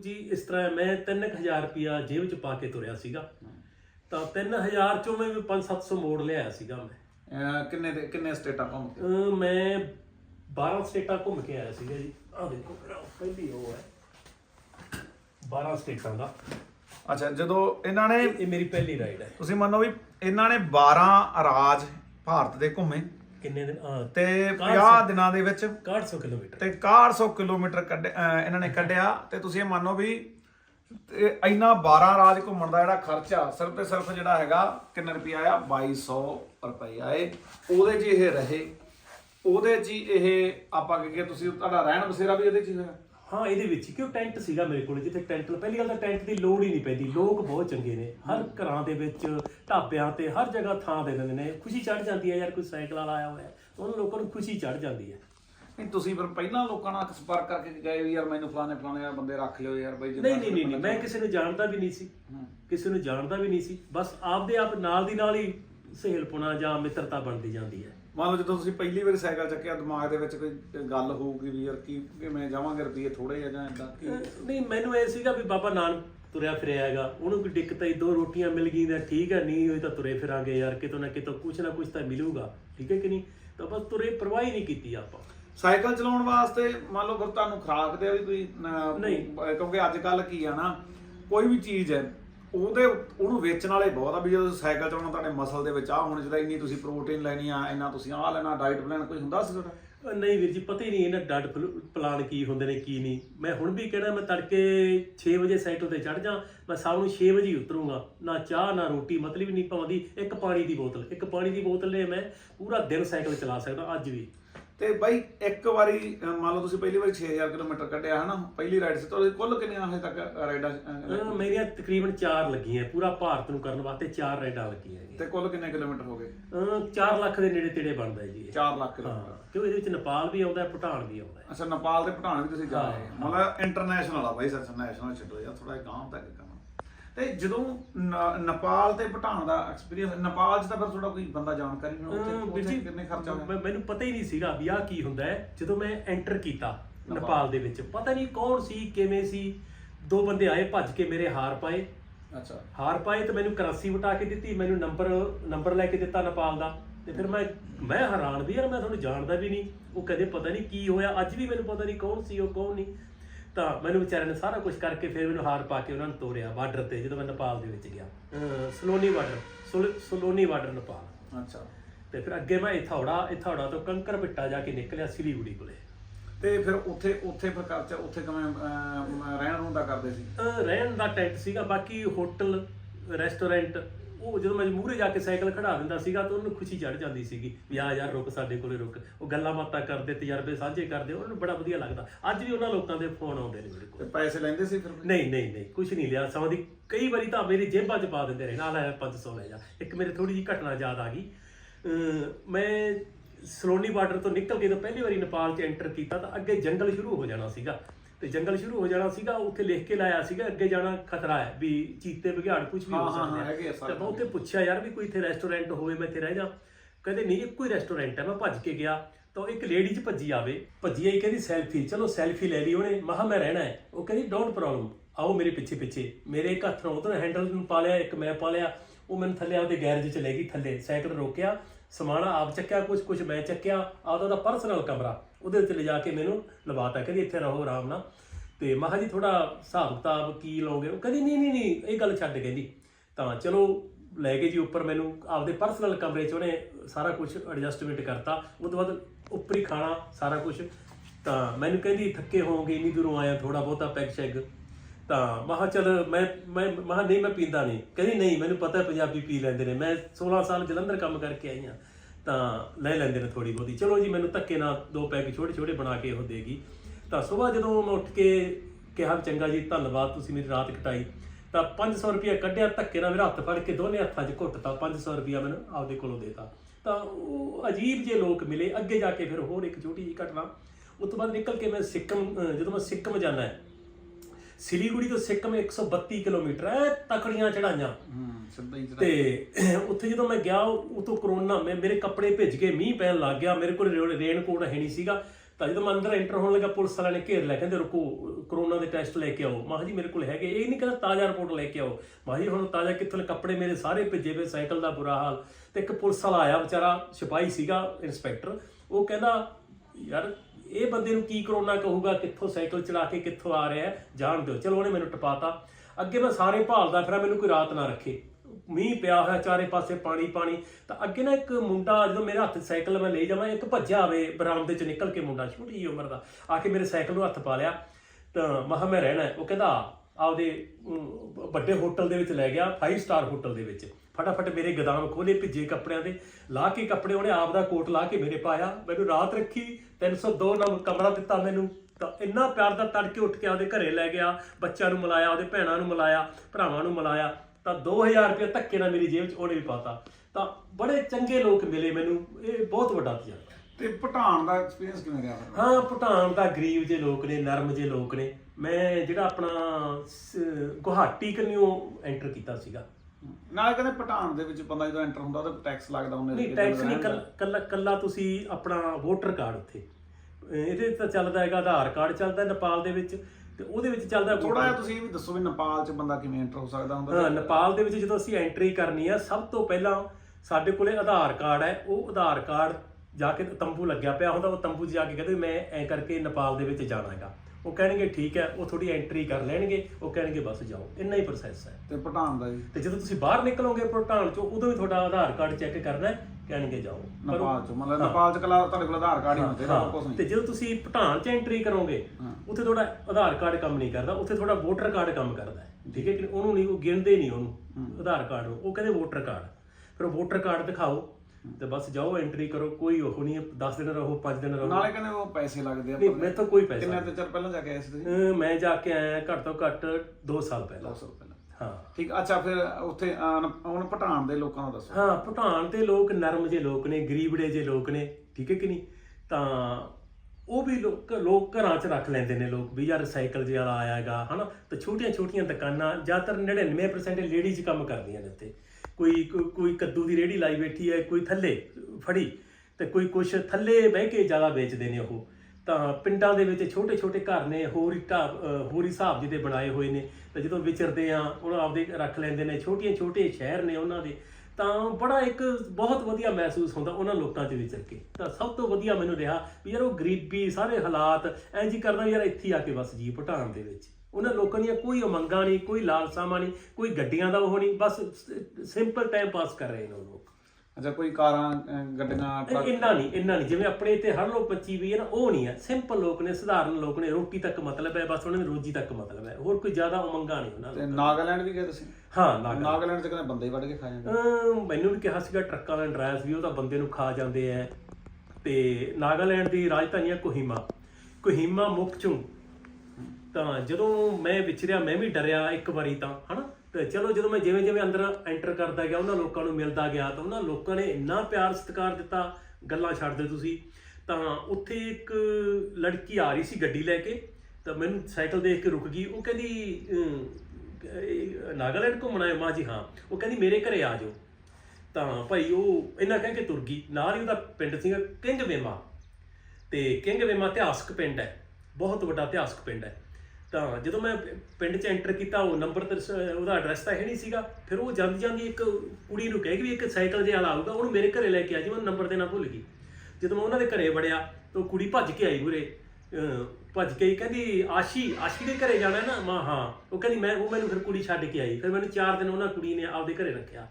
ਜੀ ਇਸ ਤਰ੍ਹਾਂ ਹੈ, ਮੈਂ 3000 ਰੁਪਿਆ ਜੇਬ 'ਚ ਪਾ ਕੇ ਤੁਰਿਆ ਸੀਗਾ। ਤਾਂ 3000 ਚੋਂ ਮੈਂ 5-700 ਮੋੜ ਲਿਆਇਆ ਸੀਗਾ ਮੈਂ। ਕਿੰਨੇ ਕਿੰਨੇ ਸਟੇਟਾਂ ਘੁੰਮ ਕੇ? ਮੈਂ 12 ਸਟੇਟਾਂ ਘੁੰਮ ਕੇ ਆਇਆ ਸੀਗਾ ਜੀ। ਆਹ ਦੇਖੋ ਮੇਰਾ ਪਹਿਲੀ ਉਹ ਹੈ। 12 ਸਟੇਟਾਂ ਦਾ। ਅੱਛਾ ਜਦੋਂ ਇਹਨਾਂ ਨੇ ਇਹ ਮੇਰੀ ਪਹਿਲੀ ਰਾਈਡ ਹੈ। ਤੁਸੀਂ ਮੰਨੋ ਵੀ ਇਹਨਾਂ ਨੇ 12 ਰਾਜ ਭਾਰਤ ਦੇ ਘੁੰਮੇ। ਕਿੰਨੇ ਦਿਨ? ਤੇ 50 ਦਿਨਾਂ ਦੇ ਵਿੱਚ 6100 ਕਿਲੋਮੀਟਰ। ਤੇ 400 ਕਿਲੋਮੀਟਰ ਕੱਢ ਅਹ ਇਹਨਾਂ ਨੇ ਕੱਢਿਆ। ਤੇ ਤੁਸੀਂ ਇਹ ਮੰਨੋ ਵੀ ਤੇ ਇੰਨਾ 12 ਰਾਜ ਘੁੰਮਣ ਦਾ ਜਿਹੜਾ ਖਰਚਾ ਸਿਰਫ ਤੇ ਸਿਰਫ ਜਿਹੜਾ ਹੈਗਾ ਕਿੰਨਾ ਰੁਪਿਆ ਆ? 2200 ਰੁਪਈਆ ਏ। ਉਹਦੇ 'ਚ ਇਹ ਰਹੇ। ਉਹਦੇ 'ਚ ਹੀ ਇਹ ਆਪਾਂ ਕਿ ਤੁਸੀਂ ਤੁਹਾਡਾ ਰਹਿਣ ਬਸੇਰਾ ਵੀ ਇਹਦੇ 'ਚ ਹੀ ਹੋਇਆ। ਹਾਂ ਇਹਦੇ ਵਿੱਚ ਹੀ, ਕਿਉਂ ਟੈਂਟ ਸੀਗਾ ਮੇਰੇ ਕੋਲ ਜਿੱਥੇ ਟੈਂਟ ਪਹਿਲੀ ਗੱਲ ਤਾਂ ਟੈਂਟ ਦੀ ਲੋੜ ਹੀ ਨਹੀਂ ਪੈਂਦੀ ਲੋਕ ਬਹੁਤ ਚੰਗੇ ਨੇ ਹਰ ਘਰਾਂ ਦੇ ਵਿੱਚ ਢਾਬਿਆਂ ਤੇ ਹਰ ਜਗ੍ਹਾ ਥਾਂ ਦੇ ਦਿੰਦੇ ਨੇ ਖੁਸ਼ੀ ਚੜ ਜਾਂਦੀ ਹੈ ਯਾਰ ਕੋਈ ਸਾਈਕਲ ਵਾਲਾ ਆਇਆ ਹੋਇਆ ਹੈ ਉਹਨਾਂ ਲੋਕਾਂ ਨੂੰ ਖੁਸ਼ੀ ਚੜ ਜਾਂਦੀ ਹੈ। ਨਹੀਂ ਤੁਸੀਂ ਫਿਰ ਪਹਿਲਾਂ ਲੋਕਾਂ ਨਾਲ ਸੰਪਰਕ ਕਰਕੇ ਗਏ ਵੀ ਯਾਰ ਮੈਨੂੰ ਫਲਾਣੇ ਫਲਾਣੇ ਬੰਦੇ ਰੱਖ ਲਿਓ ਯਾਰ ਬਈ ਨਹੀਂ ਨਹੀਂ ਨਹੀਂ, ਮੈਂ ਕਿਸੇ ਨੂੰ ਜਾਣਦਾ ਵੀ ਨਹੀਂ ਸੀ ਕਿਸੇ ਨੂੰ ਜਾਣਦਾ ਵੀ ਨਹੀਂ ਸੀ ਬਸ ਆਪਦੇ ਆਪ ਨਾਲ ਦੀ ਨਾਲ ਹੀ ਸਹੇਲਪੁਣਾ ਜਾਂ ਮਿੱਤਰਤਾ ਬਣਦੀ ਜਾਂਦੀ ਹੈ। ਮੰਨ ਲਓ ਜਦੋਂ ਤੁਸੀਂ ਪਹਿਲੀ ਵਾਰ ਸਾਈਕਲ ਚੱਕਿਆ ਦਿਮਾਗ ਦੇ ਵਿੱਚ ਕੋਈ ਗੱਲ ਹੋਊਗੀ ਵੀ ਯਾਰ ਕੀ ਕਿਵੇਂ ਜਾਵਾਂਗੇ ਰੁਪਈਏ ਥੋੜੇ ਆ ਜਾਂ ਇਦਾਂ ਕੀ? ਨਹੀਂ ਮੈਨੂੰ ਇਹ ਸੀਗਾ ਵੀ ਬਾਬਾ ਨਾਨਕ ਤੁਰਿਆ ਫਿਰਿਆ ਹੈਗਾ। ਉਹਨੂੰ ਕੋਈ ਦਿੱਕਤ ਆਈ ਦੋ ਰੋਟੀਆਂ ਮਿਲ ਗਈਆਂ ਠੀਕ ਹੈ ਨਹੀਂ ਹੋਈ ਤਾਂ ਤੁਰੇ ਫਿਰਾਂਗੇ ਯਾਰ ਕਿਤੋਂ ਨਾ ਕਿਤੋਂ ਕੁਛ ਨਾ ਕੁਛ ਤਾਂ ਮਿਲੂਗਾ। ਠੀਕ ਹੈ ਕਿ ਨਹੀਂ? ਤਾਂ ਬਸ ਤੁਰੇ ਪਰਵਾਹ ਹੀ ਨਹੀਂ ਕੀਤੀ ਆਪਾਂ। ਸਾਈਕਲ ਚਲਾਉਣ ਵਾਸਤੇ ਮੰਨ ਲਓ ਫਿਰ ਤੁਹਾਨੂੰ ਖੁਰਾਕ ਦੇ ਵੀ ਕੋਈ ਨਹੀਂ। ਕਿਉਂਕਿ ਅੱਜ ਕੱਲ ਕੀ ਆ ਨਾ ਕੋਈ ਵੀ ਚੀਜ਼ ਹੈ ਉਹਦੇ ਉਹਨੂੰ ਵੇਚਣ ਵਾਲੇ ਬਹੁਤ ਆ ਵੀ ਜਦੋਂ ਸਾਈਕਲ ਚਲਾਉਣਾ ਤੁਹਾਡੇ ਮਸਲ ਦੇ ਵਿੱਚ ਆ ਹੁਣ ਜਿਹਦਾ ਇੰਨੀ ਤੁਸੀਂ ਪ੍ਰੋਟੀਨ ਲੈਣੀ ਆ, ਇੰਨਾ ਤੁਸੀਂ ਆ ਲੈਣਾ ਡਾਈਟ ਪਲਾਨ ਕੋਈ ਹੁੰਦਾ ਸੀ ਤੁਹਾਡਾ? ਨਹੀਂ ਵੀਰ ਜੀ, ਪਤਾ ਹੀ ਨਹੀਂ ਇਹਨਾਂ ਡੱਡ ਪਲਾਨ ਕੀ ਹੁੰਦੇ ਨੇ, ਕੀ ਨਹੀਂ। ਮੈਂ ਹੁਣ ਵੀ ਕਹਿਣਾ ਮੈਂ ਤੜਕੇ 6 ਵਜੇ ਸਾਈਕਲ ਤੇ ਚੜ ਜਾ ਮੈਂ ਸ਼ਾਮ ਨੂੰ 6 ਵਜੇ ਹੀ ਉਤਰੂੰਗਾ। ਨਾ ਚਾਹ, ਨਾ ਰੋਟੀ, ਮਤਲਬ ਹੀ ਨਹੀਂ ਪਾਉਂਦੀ, ਇੱਕ ਪਾਣੀ ਦੀ ਬੋਤਲ, ਇੱਕ ਪਾਣੀ ਦੀ ਬੋਤਲ ਨੇ ਮੈਂ ਪੂਰਾ ਦਿਨ ਸਾਈਕਲ ਚਲਾ ਸਕਦਾ, ਅੱਜ ਵੀ। ਤੇ ਬਾਈ ਇੱਕ ਵਾਰੀ ਅਹ, ਮੰਨ ਲਓ ਤੁਸੀਂ ਪਹਿਲੀ ਵਾਰੀ 6000 ਕਿਲੋਮੀਟਰ ਕੱਢਿਆ ਹਨਾ? ਪਹਿਲੀ ਰਾਈਡ ਸੀ ਤੁਹਾਡੇ ਕੁੱਲ ਕਿੰਨੀਆਂ ਹਜੇ ਤੱਕ ਰਾਈਡਾਂ ਮੇਰੀਆਂ ਤਕਰੀਬਨ 4 ਲੱਗੀਆਂ ਪੂਰਾ ਭਾਰਤ ਨੂੰ ਕਰਨ ਵਾਸਤੇ 4 ਰਾਈਡਾਂ ਲੱਗੀਆਂ ਹੈਗੀਆਂ। ਤੇ ਕੁੱਲ ਕਿੰਨੇ ਕਿਲੋਮੀਟਰ ਹੋ ਗਏ? ਅਹ 4 ਲੱਖ ਦੇ ਨੇੜੇ ਤੇੜੇ ਬਣਦਾ ਹੈ ਜੀ ਇਹ। 4 ਲੱਖ ਕਿਲੋਮੀਟਰ। ਹਾਂ ਕਿਉਂ ਇਹਦੇ ਵਿੱਚ ਨੇਪਾਲ ਵੀ ਆਉਂਦਾ ਹੈ ਭੂਟਾਨ ਵੀ ਆਉਂਦਾ ਹੈ। ਅੱਛਾ ਨੇਪਾਲ ਤੇ ਭੂਟਾਨ ਵੀ ਤੁਸੀਂ ਜਾ ਆਏ ਮਤਲਬ ਇੰਟਰਨੈਸ਼ਨਲ ਆ ਬਾਈ ਸੱਚ ਨੈਸ਼ਨਲ ਛੱਡੋ ਯਾਰ ਥੋੜਾ ਗਾਂਵ ਤੱਕ ਕੰਮ ਤੇ ਜਦੋਂ ਨ- ਨੇਪਾਲ ਤੇ ਭੂਟਾਨ ਦਾ ਐਕਸਪੀਰੀਅੰਸ ਨੇਪਾਲ 'ਚ ਤਾਂ ਫਿਰ ਥੋੜਾ ਕੋਈ ਬੰਦਾ ਜਾਣਕਾਰੀ ਨਹੀਂ ਉੱਥੇ ਵੀਰ ਉੱਥੇ ਜੀ ਕਿੰਨੇ ਖਰਚਾ ਹੋਇਆ? ਮੈਂ- ਮੈਨੂੰ ਪਤਾ ਹੀ ਨਹੀਂ ਸੀਗਾ ਵੀ ਆਹ ਕੀ ਹੁੰਦਾ ਹੈ ਜਦੋਂ ਮੈਂ ਐਂਟਰ ਕੀਤਾ ਨੇਪਾਲ। ਦੇ ਵਿੱਚ। ਪਤਾ ਨਹੀਂ ਕੌਣ ਸੀ ਕਿਵੇਂ ਸੀ ਦੋ ਬੰਦੇ ਆਏ ਭੱਜ ਕੇ ਮੇਰੇ ਹਾਰ ਪਾਏ। ਅੱਛਾ। ਹਾਰ ਪਾਏ ਤੇ ਮੈਨੂੰ ਕਰੰਸੀ ਵਟਾ ਕੇ ਦਿੱਤੀ ਮੈਨੂੰ ਨੰਬਰ ਨੰਬਰ ਲੈ ਕੇ ਦਿੱਤਾ ਨੇਪਾਲ ਦਾ। ਤੇ ਫਿਰ ਮੈਂ ਮੈਂ ਹੈਰਾਨ ਵੀ ਯਾਰ ਮੈਂ ਤੁਹਾਨੂੰ ਜਾਣਦਾ ਵੀ ਨਹੀਂ। ਉਹ ਕਦੇ ਪਤਾ ਨਹੀਂ ਕੀ ਹੋਇਆ ਅੱਜ ਵੀ ਮੈਨੂੰ ਪਤਾ ਨਹੀਂ ਕੌਣ ਸੀ ਉਹ ਕੌਣ ਨਹੀਂ। ਤਾਂ ਮੈਨੂੰ ਵਿਚਾਰਿਆਂ ਨੇ ਸਾਰਾ ਕੁਝ ਕਰਕੇ ਫਿਰ ਮੈਨੂੰ ਹਾਰ ਪਾ ਕੇ ਉਹਨਾਂ ਨੂੰ ਤੋਰਿਆ ਬਾਰਡਰ ਤੇ ਜਦੋਂ ਮੈਂ ਨੇਪਾਲ ਦੇ ਵਿੱਚ ਗਿਆ। ਅਹ ਸਲੋਨੀ ਬਾਰਡਰ ਸਲੋਨੀ ਬਾਰਡਰ ਨੇਪਾਲ। ਅੱਛਾ। ਤੇ ਫਿਰ ਅੱਗੇ ਮੈਂ ਇਥੌੜਾ ਇਥੌੜਾ ਤੋਂ ਕੰਕਰ ਪਿੱਟਾ ਜਾ ਕੇ ਨਿਕਲਿਆ ਸਿਲੀਗੁੜੀ ਕੋਲੇ। ਤੇ ਫਿਰ ਉੱਥੇ ਉੱਥੇ ਫਿਰ ਖਰਚਾ ਉੱਥੇ ਕਿਵੇਂ ਰਹਿਣ ਰੂਣ ਦਾ ਕਰਦੇ ਸੀ? ਅਹ ਰਹਿਣ ਦਾ ਟੈਂਟ ਸੀਗਾ ਬਾਕੀ ਹੋਟਲ ਰੈਸਟੋਰੈਂਟ ਉਹ ਜਦੋਂ ਮੈਂ ਮੂਹਰੇ ਜਾ ਕੇ ਸਾਈਕਲ ਖੜਾ ਦਿੰਦਾ ਸੀਗਾ ਤਾਂ ਉਹਨੂੰ ਖੁਸ਼ੀ ਚੜ ਜਾਂਦੀ ਸੀਗੀ ਵੀ ਆ ਯਾਰ ਰੁਕ ਸਾਡੇ ਕੋਲੇ ਰੁਕ। ਉਹ ਗੱਲਾਂ ਬਾਤਾਂ ਕਰਦੇ ਤਜਰਬੇ ਸਾਂਝੇ ਕਰਦੇ ਉਹਨੂੰ ਬੜਾ ਵਧੀਆ ਲੱਗਦਾ। ਅੱਜ ਵੀ ਉਹਨਾਂ ਲੋਕਾਂ ਦੇ ਫੋਨ ਆਉਂਦੇ ਨੇ ਮੇਰੇ ਕੋਲ। ਤੇ ਪੈਸੇ ਲੈਂਦੇ ਸੀ ਫਿਰ? ਨਹੀਂ ਨਹੀਂ ਨਹੀਂ ਕੁਝ ਨਹੀਂ ਲਿਆ। ਸਮਾਂ ਦੀ ਕਈ ਵਾਰੀ ਤਾਂ ਮੇਰੀ ਜੇਬਾਂ 'ਚ ਪਾ ਦਿੰਦੇ ਰਹੇ ਨਾਲ ਆਇਆ 500 ਲੈ ਜਾ। ਇੱਕ ਮੇਰੇ ਥੋੜੀ ਜਿਹੀ ਘਟਨਾ ਯਾਦ ਆ ਗਈ। ਮੈਂ ਸਲੋਨੀ ਬਾਰਡਰ ਤੋਂ ਨਿਕਲ ਕੇ ਤਾਂ ਪਹਿਲੀ ਵਾਰੀ ਨੇਪਾਲ 'ਚ ਐਂਟਰ ਕੀਤਾ ਤਾਂ ਅੱਗੇ ਜੰਗਲ ਸ਼ੁਰੂ ਹੋ ਜਾਣਾ ਸੀਗਾ। ਤੇ ਜੰਗਲ ਸ਼ੁਰੂ ਹੋ ਜਾਣਾ ਸੀਗਾ ਉੱਥੇ ਲਿਖ ਕੇ ਲਾਇਆ ਸੀਗਾ ਅੱਗੇ ਜਾਣਾ ਖਤਰਾ ਹੈ ਵੀ ਚੀਤੇ ਬਘਿਆੜ ਕੁਝ ਵੀ ਹੋ ਹਾਂ, ਹਾਂ, ਸਕਦਾ ਹੈਗੇ ਆ ਹੈ ਸਾਰੇ ਤਾਂ ਮੈਂ ਉੱਥੇ ਪੁੱਛਿਆ ਯਾਰ ਵੀ ਕੋਈ ਇੱਥੇ ਰੈਸਟੋਰੈਂਟ ਹੋਵੇ ਮੈਂ ਇੱਥੇ ਰਹਿ ਜਾ। ਕਹਿੰਦੇ ਨਹੀਂ ਇੱਕੋ ਹੀ ਰੈਸਟੋਰੈਂਟ ਹੈ ਮੈਂ ਭੱਜ ਕੇ ਗਿਆ। ਤਾਂ ਇੱਕ ਲੇਡੀ ਚ ਭੱਜੀ ਆਵੇ। ਭੱਜੀ ਆਈ ਕਹਿੰਦੀ ਸੈਲਫੀ ਚਲੋ ਸੈਲਫੀ ਲੈ ਲਈ ਉਹਨੇ। ਮਹਾ ਮੈਂ ਰਹਿਣਾ ਹੈ। ਉਹ ਕਹਿੰਦੀ ਡੋਂਟ ਪ੍ਰੋਬਲਮ ਆਓ ਮੇਰੇ ਪਿੱਛੇ ਪਿੱਛੇ। ਮੇਰੇ ਇੱਕ ਹੱਥ ਨਾਲ ਉਹਨੇ ਹੈਂਡਲ ਨੂੰ ਪਾ ਲਿਆ ਇੱਕ ਮੈਂ ਪਾ ਲਿਆ। ਉਹ ਮੈਨੂੰ ਥੱਲੇ ਆਪਦੇ ਗੈਰੇਜ ਚ ਲੈ ਗਈ ਥੱਲੇ। ਸਾਈਕਲ ਰੋਕਿਆ। ਸਮਾਣਾ ਆਪ ਚੱਕਿਆ ਕੁਝ ਕੁਝ ਮੈਂ ਚੱਕਿਆ ਆਪਦਾ ਉਹਦਾ ਪਰਸਨਲ ਕਮਰਾ। ਉਹਦੇ ਵਿੱਚ ਲਿਜਾ ਕੇ ਮੈਨੂੰ ਲਵਾਤਾ, ਕਹਿੰਦੀ ਇੱਥੇ ਰਹੋ, ਆਰਾਮ ਨਾਲ। ਤੇ ਮਹਾ ਜੀ ਥੋੜਾ ਹਿਸਾਬ ਕਿਤਾਬ ਕੀ ਲਓਗੇ ਉਹ ਕਹਿੰਦੀ, ਨਹੀਂ ਨਹੀਂ ਨਹੀਂ, ਇਹ ਗੱਲ ਛੱਡ ਕਹਿੰਦੀ ਤਾਂ ਚਲੋ, ਲੈ ਕੇ ਜੀ ਉੱਪਰ ਮੈਨੂੰ ਆਪਦੇ ਪਰਸਨਲ ਕਮਰੇ 'ਚ ਉਹਨੇ ਸਾਰਾ ਕੁਝ ਐਡਜਸਟਮੈਂਟ ਕਰਤਾ। ਉਹ ਤੋਂ ਬਾਅਦ ਉੱਪਰ ਹੀ ਖਾਣਾ, ਸਾਰਾ ਕੁਝ ਤਾਂ ਮੈਨੂੰ ਕਹਿੰਦੀ, ਥੱਕੇ ਹੋਵੋਗੇ, ਇੰਨੀ ਦੂਰੋਂ ਆਇਆ ਥੋੜਾ ਬਹੁਤਾ ਪੈਗ ਸ਼ੈਗ। ਤਾਂ ਮਹਾ ਚਲ ਮੈਂ ਮੈਂ ਮਹਾ ਨਹੀਂ ਮੈਂ ਪੀਂਦਾ ਨਹੀਂ। ਕਹਿੰਦੀ ਨਹੀਂ, ਮੈਨੂੰ ਪਤਾ ਹੈ ਪੰਜਾਬੀ ਪੀ ਲੈਂਦੇ ਨੇ। ਮੈਂ 16 ਸਾਲ ਜਲੰਧਰ ਕੰਮ ਕਰਕੇ ਆਈ ਹਾਂ, ਤਾਂ ਲੈ ਲੈਂਦੇ ਨੇ ਥੋੜੀ ਬਹੁਤੀ। ਚਲੋ ਜੀ, ਮੈਨੂੰ ਧੱਕੇ ਨਾਲ ਦੋ ਪੈਗ ਛੋਟੇ ਛੋਟੇ ਬਣਾ ਕੇ ਉਹ ਦੇਗੀ ਤਾਂ ਸਵੇਰ ਜਦੋਂ ਮੈਂ ਉੱਠ ਕੇ ਕਿਹਾ ਵੀ ਚੰਗਾ ਜੀ, ਧੰਨਵਾਦ, ਤੁਸੀਂ ਮੇਰੀ ਰਾਤ ਕਟਾਈ। ਤਾਂ 500 ਰੁਪਇਆ ਕੱਢਿਆ, ਧੱਕੇ ਨਾਲ ਮੇਰਾ ਹੱਥ ਫੜ ਕੇ ਦੋਨੇ ਹੱਥਾਂ 'ਚ ਘੁੱਟਤਾ। 500 ਰੁਪਇਆ ਮੈਨੂੰ ਆਪਦੇ ਕੋਲੋਂ ਦੇਤਾ। ਤਾਂ ਉਹ ਅਜੀਬ ਜੇ ਲੋਕ ਮਿਲੇ। ਅੱਗੇ ਜਾ ਕੇ ਫਿਰ ਹੋਰ ਇੱਕ ਛੋਟੀ ਜਿਹੀ ਘਟਨਾ। ਉਸ ਤੋਂ ਬਾਅਦ ਨਿਕਲ ਕੇ ਮੈਂ ਸਿੱਕਮ ਜਦੋਂ ਮੈਂ ਸਿੱਕਮ ਜਾਣਾ ਹੈ ਸਿਲੀਗੁੜੀ ਤੋਂ ਸਿੱਕਮ 132 ਕਿਲੋਮੀਟਰ ਹੈ ਤਕੜੀਆਂ ਚੜਾਈਆਂ ਹੂੰ ਸਿੱਧਾ ਹੀ ਤੇ ਉੱਥੇ ਜਦੋਂ ਮੈਂ ਗਿਆ ਉਤੋਂ ਕਰੋਨਾ ਮੈਂ ਮੇਰੇ ਕੱਪੜੇ ਭਿੱਜ ਕੇ ਮੀਂਹ ਪੈਣ ਲੱਗ ਗਿਆ ਮੇਰੇ ਕੋਲ ਰੇਨ ਕੋਟ ਹੈ ਨਹੀਂ ਸੀਗਾ। ਤਾਂ ਜਦੋਂ ਮੈਂ ਅੰਦਰ ਐਂਟਰ ਹੋਣ ਲੱਗਾ ਪੁਲਿਸ ਵਾਲਿਆਂ ਨੇ ਘੇਰ ਲਿਆ ਕਹਿੰਦੇ ਰੁਕੋ ਕਰੋਨਾ ਦੇ ਟੈਸਟ ਲੈ ਕੇ ਆਓ। ਮਾਹ ਜੀ ਮੇਰੇ ਕੋਲ ਹੈਗੇ ਇਹ ਨਹੀਂ ਕਹਿੰਦਾ ਤਾਜ਼ਾ ਰਿਪੋਰਟ ਲੈ ਕੇ ਆਓ। ਮਾਹ ਜੀ ਹੁਣ ਤਾਜ਼ਾ ਕਿੱਥੋਂ ਕੱਪੜੇ ਮੇਰੇ ਸਾਰੇ ਭਿੱਜੇ ਪਏ ਸਾਈਕਲ ਦਾ ਬੁਰਾ ਹਾਲ। ਤੇ ਇੱਕ ਪੁਲਿਸ ਵਾਲਾ ਆਇਆ ਵਿਚਾਰਾ ਸਿਪਾਹੀ ਸੀਗਾ ਇਨਸਪੈਕਟਰ ਉਹ ਕਹਿੰਦਾ ਯਾਰ ਇਹ ਬੰਦੇ ਨੂੰ ਕੀ ਕਰੋਨਾ ਕਹੂਗਾ, ਕਿੱਥੋਂ ਸਾਈਕਲ ਚਲਾ ਕੇ ਕਿੱਥੋਂ ਆ ਰਿਹਾ ਜਾਣ ਦਿਓ। ਚਲੋ ਉਹਨੇ ਮੈਨੂੰ ਟਪਾਤਾ। ਅੱਗੇ ਮੈਂ ਸਾਰੇ ਭਾਲਦਾ ਫਿਰ, ਮੈਨੂੰ ਕੋਈ ਰਾਤ ਨਾ ਰੱਖੇ। ਮੀਂਹ ਪਿਆ ਹੋਇਆ ਚਾਰੇ ਪਾਸੇ ਪਾਣੀ ਪਾਣੀ। ਤਾਂ ਅੱਗੇ ਨਾ ਇੱਕ ਮੁੰਡਾ, ਜਦੋਂ ਮੇਰੇ ਹੱਥ ਸਾਈਕਲ ਮੈਂ ਲਈ ਜਾਵਾਂ ਇੱਕ ਭੱਜਿਆ ਆਵੇ ਬਰਾਮਦੇ 'ਚ ਨਿਕਲ ਕੇ ਮੁੰਡਾ, ਛੋਟੀ ਜਿਹੀ ਉਮਰ ਦਾ, ਆ ਕੇ ਮੇਰੇ ਸਾਈਕਲ ਨੂੰ ਹੱਥ ਪਾ ਲਿਆ। ਤਾਂ ਮਹਾ ਮੈਂ ਰਹਿਣਾ ਉਹ ਕਹਿੰਦਾ ਆਪਦੇ ਵੱਡੇ ਹੋਟਲ ਦੇ ਵਿੱਚ ਲੈ ਗਿਆ 5 ਸਟਾਰ ਹੋਟਲ ਦੇ ਵਿੱਚ। ਫਟਾਫਟ ਮੇਰੇ ਗਦਾਮ ਖੋਲੇ ਭਿੱਜੇ ਕੱਪੜਿਆਂ ਦੇ ਲਾ ਕੇ ਕੱਪੜੇ ਉਹਨੇ ਆਪ ਦਾ ਕੋਟ ਲਾ ਕੇ ਮੇਰੇ ਪਾਇਆ। ਮੈਨੂੰ ਰਾਤ ਰੱਖੀ 302 ਨੰਬਰ ਕਮਰਾ ਦਿੱਤਾ ਮੈਨੂੰ। ਤਾਂ ਇੰਨਾ ਪਿਆਰ ਦਾ ਤੜਕੇ ਉੱਠ ਕੇ ਆਪਦੇ ਘਰੇ ਲੈ ਗਿਆ ਬੱਚਿਆਂ ਨੂੰ ਮਿਲਾਇਆ ਉਹਦੇ ਭੈਣਾਂ ਨੂੰ ਮਿਲਾਇਆ ਭਰਾਵਾਂ ਨੂੰ ਮਿਲਾਇਆ। ਤਾਂ 2000 ਰੁਪਏ ਧੱਕੇ ਨਾਲ ਮੇਰੀ ਜੇਬ 'ਚ ਉਹਨੇ ਵੀ ਪਾਤਾ ਤਾਂ। ਬੜੇ ਚੰਗੇ ਲੋਕ ਮਿਲੇ ਮੈਨੂੰ। ਇਹ ਬਹੁਤ ਵੱਡਾ ਤਜਰਬਾ ਤੇ ਭਟਾਣ ਦਾ ਐਕਸਪੀਰੀਅੰਸ ਕਿਵੇਂ ਰਿਹਾ ਫਿਰ? ਹਾਂ ਭੂਟਾਨ ਦਾ ਗਰੀਬ ਜੇ ਲੋਕ ਨੇ ਨਰਮ ਜੇ ਲੋਕ ਨੇ। ਮੈਂ ਜਿਹੜਾ ਆਪਣਾ ਗੁਹਾਟੀ ਕੰਨਿਓ ਐਂਟਰ ਕੀਤਾ ਸੀਗਾ। ਨਾਲ ਕਹਿੰਦੇ ਭਟਾਣ ਦੇ ਵਿੱਚ ਬੰਦਾ ਜਦੋਂ ਐਂਟਰ ਹੁੰਦਾ ਉਹਦਾ ਟੈਕਸ ਲੱਗਦਾ ਉਹਨੇ ਨਹੀਂ ਟੈਕਸ ਨਹੀਂ ਕੱਲ- ਕੱਲਾ ਤੁਸੀਂ ਆਪਣਾ ਵੋਟਰ ਕਾਰਡ ਉੱਥੇ। ਇਹਦੇ ਤਾਂ ਚੱਲਦਾ ਹੈਗਾ ਆਧਾਰ ਕਾਰਡ ਚੱਲਦਾ ਨੇਪਾਲ ਦੇ ਵਿੱਚ ਤੇ ਉਹਦੇ ਵਿੱਚ ਚੱਲਦਾ ਥੋੜਾ ਜਿਹਾ ਤੁਸੀਂ ਵੀ ਦੱਸੋ ਵੀ ਨੇਪਾਲ 'ਚ ਬੰਦਾ ਕਿਵੇਂ ਐਂਟਰ ਹੋ ਸਕਦਾ ਹੁੰਦਾ। ਹਾਂ ਨੇਪਾਲ ਦੇ ਵਿੱਚ ਜਦੋਂ ਅਸੀਂ ਐਂਟਰੀ ਕਰਨੀ ਆ ਸਭ ਤੋਂ ਪਹਿਲਾਂ ਸਾਡੇ ਕੋਲੇ ਆਧਾਰ ਕਾਰਡ ਹੈ ਉਹ ਆਧਾਰ ਕਾਰਡ ਜਾ ਕੇ ਤੰਬੂ ਲੱਗਿਆ ਪਿਆ ਹੁੰਦਾ ਉਹ ਤੰਬੂ 'ਚ ਜਾ ਕੇ ਕਹਿੰਦੇ ਮੈਂ ਐ ਕਰਕੇ ਨੇਪਾਲ ਦੇ ਵਿੱਚ ਜਾਣਾ ਹੈਗਾ। ਉਹ ਕਹਿਣਗੇ ਠੀਕ ਹੈ ਉਹ ਥੋੜੀ ਐਂਟਰੀ ਕਰ ਲੈਣਗੇ ਉਹ ਕਹਿਣਗੇ ਬਸ ਜਾਓ। ਇੰਨਾ ਹੀ ਪ੍ਰੋਸੈਸ ਹੈ। ਤੇ ਭਟਾਣ ਦਾ ਜੀ। ਤੇ ਜਦੋਂ ਤੁਸੀਂ ਬਾਹਰ ਨਿਕਲੋਗੇ ਭੂਟਾਨ ਚੋਂ ਉਦੋਂ ਵੀ ਤੁਹਾਡਾ ਆਧਾਰ ਕਾਰਡ ਚੈੱਕ ਕਰਨਾ ਹੈ ਕਹਿਣਗੇ ਜਾਓ। ਪਰ ਉਹ- ਨੇਪਾਲ 'ਚ ਮਤਲਬ ਨੇਪਾਲ 'ਚ ਕਲਾ ਤੁਹਾਡੇ ਕੋਲ ਆਧਾਰ ਕਾਰਡ ਹੀ ਹੁੰਦੇ ਨਾ ਕੁਝ ਹਾਂ, ਨਹੀਂ। ਤੇ ਜਦੋਂ ਤੁਸੀਂ ਭੂਟਾਨ 'ਚ ਐਂਟਰੀ ਕਰੋਗੇ ਹਾਂ। ਉੱਥੇ ਤੁਹਾਡਾ ਆਧਾਰ ਕਾਰਡ ਕੰਮ ਨਹੀਂ ਕਰਦਾ ਉੱਥੇ ਤੁਹਾਡਾ ਵੋਟਰ ਕਾਰਡ ਕੰਮ ਕਰਦਾ ਹੈ। ਠੀਕ ਹੈ ਕਿ ਉਹਨੂੰ ਨਹੀਂ ਉਹ ਗਿਣਦੇ ਨਹੀਂ ਉਹਨੂੰ ਆਧਾਰ ਕਾਰਡ ਨੂੰ। ਉਹ ਕਹਿੰਦੇ ਵੋਟਰ ਕਾਰਡ। ਫਿਰ ਵੋਟਰ ਕਾਰਡ ਦਿਖਾਓ। ਤੇ ਬਸ ਜਾਓ ਐਂਟਰੀ ਕਰੋ ਕੋਈ ਉਹ ਨਹੀਂ 10 ਦਿਨ ਰਹੋ 5 ਦਿਨ ਰਹੋ। ਨਾਲੇ ਕਹਿੰਦੇ ਉਹ ਪੈਸੇ ਲੱਗਦੇ ਆ ਨਹੀਂ ਮੈਂ ਤਾਂ ਕੋਈ ਪੈਸਾ ਕਿੰਨੇ ਤੇ ਚਿਰ ਪਹਿਲਾਂ ਜਾ ਕੇ ਆਏ ਸੀ ਤੁਸੀਂ? ਅਹ ਮੈਂ ਜਾ ਕੇ ਆਇਆ ਘੱਟ ਤੋਂ ਘੱਟ 2 ਸਾਲ ਪਹਿਲਾਂ। 200 ਪਹਿਲਾਂ। ਹਾਂ। ਠੀਕ ਅੱਛਾ ਫਿਰ ਉੱਥੇ ਹੁਣ ਭਟਾਣ ਦੇ ਲੋਕਾਂ ਨੂੰ ਦੱਸੋ। ਹਾਂ ਭੂਟਾਨ ਦੇ ਲੋਕ ਨਰਮ ਜੇ ਲੋਕ ਨੇ ਗਰੀਬੜੇ ਜੇ ਲੋਕ ਨੇ ਠੀਕ ਹੈ ਕਿ ਨਹੀਂ? ਤਾਂ ਉਹ ਵੀ ਲੋਕ ਲੋਕ ਘਰਾਂ 'ਚ ਰੱਖ ਲੈਂਦੇ ਨੇ ਲੋਕ ਵੀ ਯਾਰ ਸਾਈਕਲ ਜੇ ਵਾਲਾ ਆਇਆ ਹੈਗਾ ਹਨਾ? ਤਾਂ ਛੋਟੀਆਂ ਛੋਟੀਆਂ ਦੁਕਾਨਾਂ ਜ਼ਿਆਦਾਤਰ 99% ਲੇਡੀਜ਼ ਕੰਮ ਕਰਦੀਆਂ ਨੇ ਉੱਥੇ। ਕੋਈ ਕੋਈ- ਕੱਦੂ ਦੀ ਰੇੜੀ ਲਾਈ ਬੈਠੀ ਹੈ, ਕੋਈ ਥੱਲੇ ਫੜੀ ਤੇ ਕੋਈ ਕੁਛ ਥੱਲੇ ਬਹਿ ਕੇ ਜ਼ਿਆਦਾ ਵੇਚਦੇ ਨੇ ਉਹ। ਤਾਂ ਪਿੰਡਾਂ ਦੇ ਵਿੱਚ ਛੋਟੇ ਛੋਟੇ ਘਰ ਨੇ, ਹੋਰ ਹੀ ਢਾਬ ਹੋਰ ਹੀ ਹਿਸਾਬ ਜਿਹਦੇ ਬਣਾਏ ਹੋਏ ਨੇ। ਤੇ ਜਦੋਂ ਵਿਚਰਦੇ ਆ ਉਹਨਾਂ ਆਪਦੇ ਰੱਖ ਲੈਂਦੇ ਨੇ ਛੋਟੀਆਂ ਛੋਟੇ ਸ਼ਹਿਰ ਨੇ ਉਹਨਾਂ ਦੇ। ਤਾਂ ਬੜਾ ਇੱਕ ਬਹੁਤ ਵਧੀਆ ਮਹਿਸੂਸ ਹੁੰਦਾ ਉਹਨਾਂ ਲੋਕਾਂ 'ਚ ਵਿਚਰ ਕੇ। ਤਾਂ ਸਭ ਤੋਂ ਵਧੀਆ ਮੈਨੂੰ ਰਿਹਾ ਵੀ ਯਾਰ ਉਹ ਗਰੀਬੀ, ਸਾਰੇ ਹਾਲਾਤ, ਐਂ ਜੀ ਕਰਦਾ ਯਾਰ ਇੱਥੇ ਹੀ ਆ ਕੇ ਬਸ ਜੀ, ਭੂਟਾਨ ਦੇ ਵਿੱਚ। ਉਹਨਾਂ ਲੋਕਾਂ ਦੀਆਂ ਕੋਈ ਉਮੰਗਾਂ ਨਹੀਂ ਕੋਈ ਲਾਲਸਾਵਾਂ ਨਹੀਂ ਕੋਈ ਗੱਡੀਆਂ ਦਾ ਉਹ ਨਹੀਂ ਬਸ ਸਿੰਪਲ ਟਾਈਮ ਪਾਸ ਕਰ ਰਹੇ ਨੇ ਉਹ ਲੋਕ। ਅੱਛਾ ਕੋਈ ਕਾਰਾਂ ਗੱਡੀਆਂ ਟਰੱਕ ਇੰਨਾ ਨਹੀਂ ਇੰਨਾ ਨਹੀਂ ਜਿਵੇਂ ਆਪਣੇ ਇੱਥੇ ਹਰ ਲੋਕ ਬੱਚੀ ਵੀ ਹੈ ਨਾ ਉਹ ਨਹੀਂ ਹੈ। ਸਿੰਪਲ ਲੋਕ ਨੇ ਸਧਾਰਨ ਲੋਕ ਨੇ ਰੋਟੀ ਤੱਕ ਮਤਲਬ ਹੈ ਬਸ ਉਹਨਾਂ ਨੂੰ ਰੋਜੀ ਤੱਕ ਮਤਲਬ ਹੈ। ਹੋਰ ਕੋਈ ਜ਼ਿਆਦਾ ਉਮੰਗਾਂ ਨਹੀਂ ਉਹਨਾਂ ਤੇ ਨਾਗਾਲੈਂਡ ਵੀ ਗਏ ਤੁਸੀਂ? ਹਾਂ ਨਾਗਾ ਨਾਗਾਲੈਂਡ 'ਚ ਕਹਿੰਦੇ ਬੰਦੇ ਹੀ ਵੱਢ ਕੇ ਖਾ ਜਾਂਦੇ? ਮੈਨੂੰ ਵੀ ਕਿਹਾ ਸੀਗਾ ਟਰੱਕਾਂ ਦਾ ਡਰਾਈਵਰ ਵੀ ਉਹ ਤਾਂ ਬੰਦੇ ਨੂੰ ਖਾ ਜਾਂਦੇ ਐ। ਤੇ ਨਾਗਾਲੈਂਡ ਦੀ ਰਾਜਧਾਨੀ ਹੈ ਕੋਹਿਮਾ। ਕੋਹਿਮਾ ਮੁਕਚੁੰਗ ਤਾਂ ਜਦੋਂ ਮੈਂ ਵਿਚਰਿਆ ਮੈਂ ਵੀ ਡਰਿਆ ਇੱਕ ਵਾਰੀ ਤਾਂ, ਹਨਾ? ਤੇ ਚਲੋ ਜਦੋਂ ਮੈਂ ਜਿਵੇਂ ਜਿਵੇਂ ਅੰਦਰ ਐਂਟਰ ਕਰਦਾ ਗਿਆ, ਉਹਨਾਂ ਲੋਕਾਂ ਨੂੰ ਮਿਲਦਾ ਗਿਆ, ਤਾਂ ਉਹਨਾਂ ਲੋਕਾਂ ਨੇ ਇੰਨਾ ਪਿਆਰ ਸਤਿਕਾਰ ਦਿੱਤਾ, ਗੱਲਾਂ ਛੱਡ ਦਿਓ ਤੁਸੀਂ। ਤਾਂ ਉੱਥੇ ਇੱਕ ਲੜਕੀ ਆ ਰਹੀ ਸੀ ਗੱਡੀ ਲੈ ਕੇ, ਤਾਂ ਮੈਨੂੰ ਸਾਈਕਲ ਦੇਖ ਕੇ ਰੁਕ ਗਈ। ਉਹ ਕਹਿੰਦੀ ਨਾਗਾਲੈਂਡ ਘੁੰਮਣਾ ਹੈ ਮਾਂ ਜੀ, ਹਾਂ। ਉਹ ਕਹਿੰਦੀ, ਮੇਰੇ ਘਰੇ ਆ ਜਾਓ। ਤਾਂ ਭਾਈ ਉਹ ਇਹਨਾਂ ਕਹਿ ਕੇ ਤੁਰ ਗਈ। ਨਾਲ ਹੀ ਉਹਦਾ ਪਿੰਡ ਸੀਗਾ ਕਿੰਗ ਵੇਮਾ। ਤੇ ਕਿੰਗ ਵੇਮਾ ਇਤਿਹਾਸਕ ਪਿੰਡ ਹੈ। ਬਹੁਤ ਵੱਡਾ ਇਤਿਹਾਸਕ ਪਿੰਡ ਹੈ। ਤਾਂ ਜਦੋਂ ਮੈਂ ਪਿੰਡ 'ਚ ਐਂਟਰ ਕੀਤਾ, ਉਹ ਨੰਬਰ ਤੇ ਉਹਦਾ ਐਡਰੈਸ ਤਾਂ ਹੈ ਨਹੀਂ ਸੀਗਾ, ਫਿਰ ਉਹ ਜਾਂਦੀ ਜਾਂਦੀ ਇੱਕ ਕੁੜੀ ਨੂੰ ਕਹਿ ਗਈ ਵੀ ਇੱਕ ਸਾਈਕਲ ਜਿਹਾ ਵਾਲਾ ਆਊਗਾ, ਉਹਨੂੰ ਮੇਰੇ ਘਰੇ ਲੈ ਕੇ ਆ ਜੀ, ਮੈਂ ਨੰਬਰ ਦੇਣਾ ਭੁੱਲ ਗਈ। ਜਦੋਂ ਮੈਂ ਉਹਨਾਂ ਦੇ ਘਰੇ ਵੜਿਆ, ਤਾਂ ਉਹ ਕੁੜੀ ਭੱਜ ਕੇ ਆਈ ਮੂਰੇ ਭੱਜ ਕੇ ਕਹਿੰਦੀ, ਆਸ਼ੀ ਆਸ਼ੀ ਦੇ ਘਰੇ ਜਾਣਾ ਨਾ? ਮਾਂ ਹਾਂ। ਉਹ ਕਹਿੰਦੀ, ਮੈਂ, ਉਹ ਮੈਨੂੰ ਫਿਰ ਕੁੜੀ ਛੱਡ ਕੇ ਆਈ। ਫਿਰ ਮੈਨੂੰ 4 ਦਿਨ ਉਹਨਾਂ ਕੁੜੀ ਨੇ ਆਪਦੇ ਘਰੇ ਰੱਖਿਆ।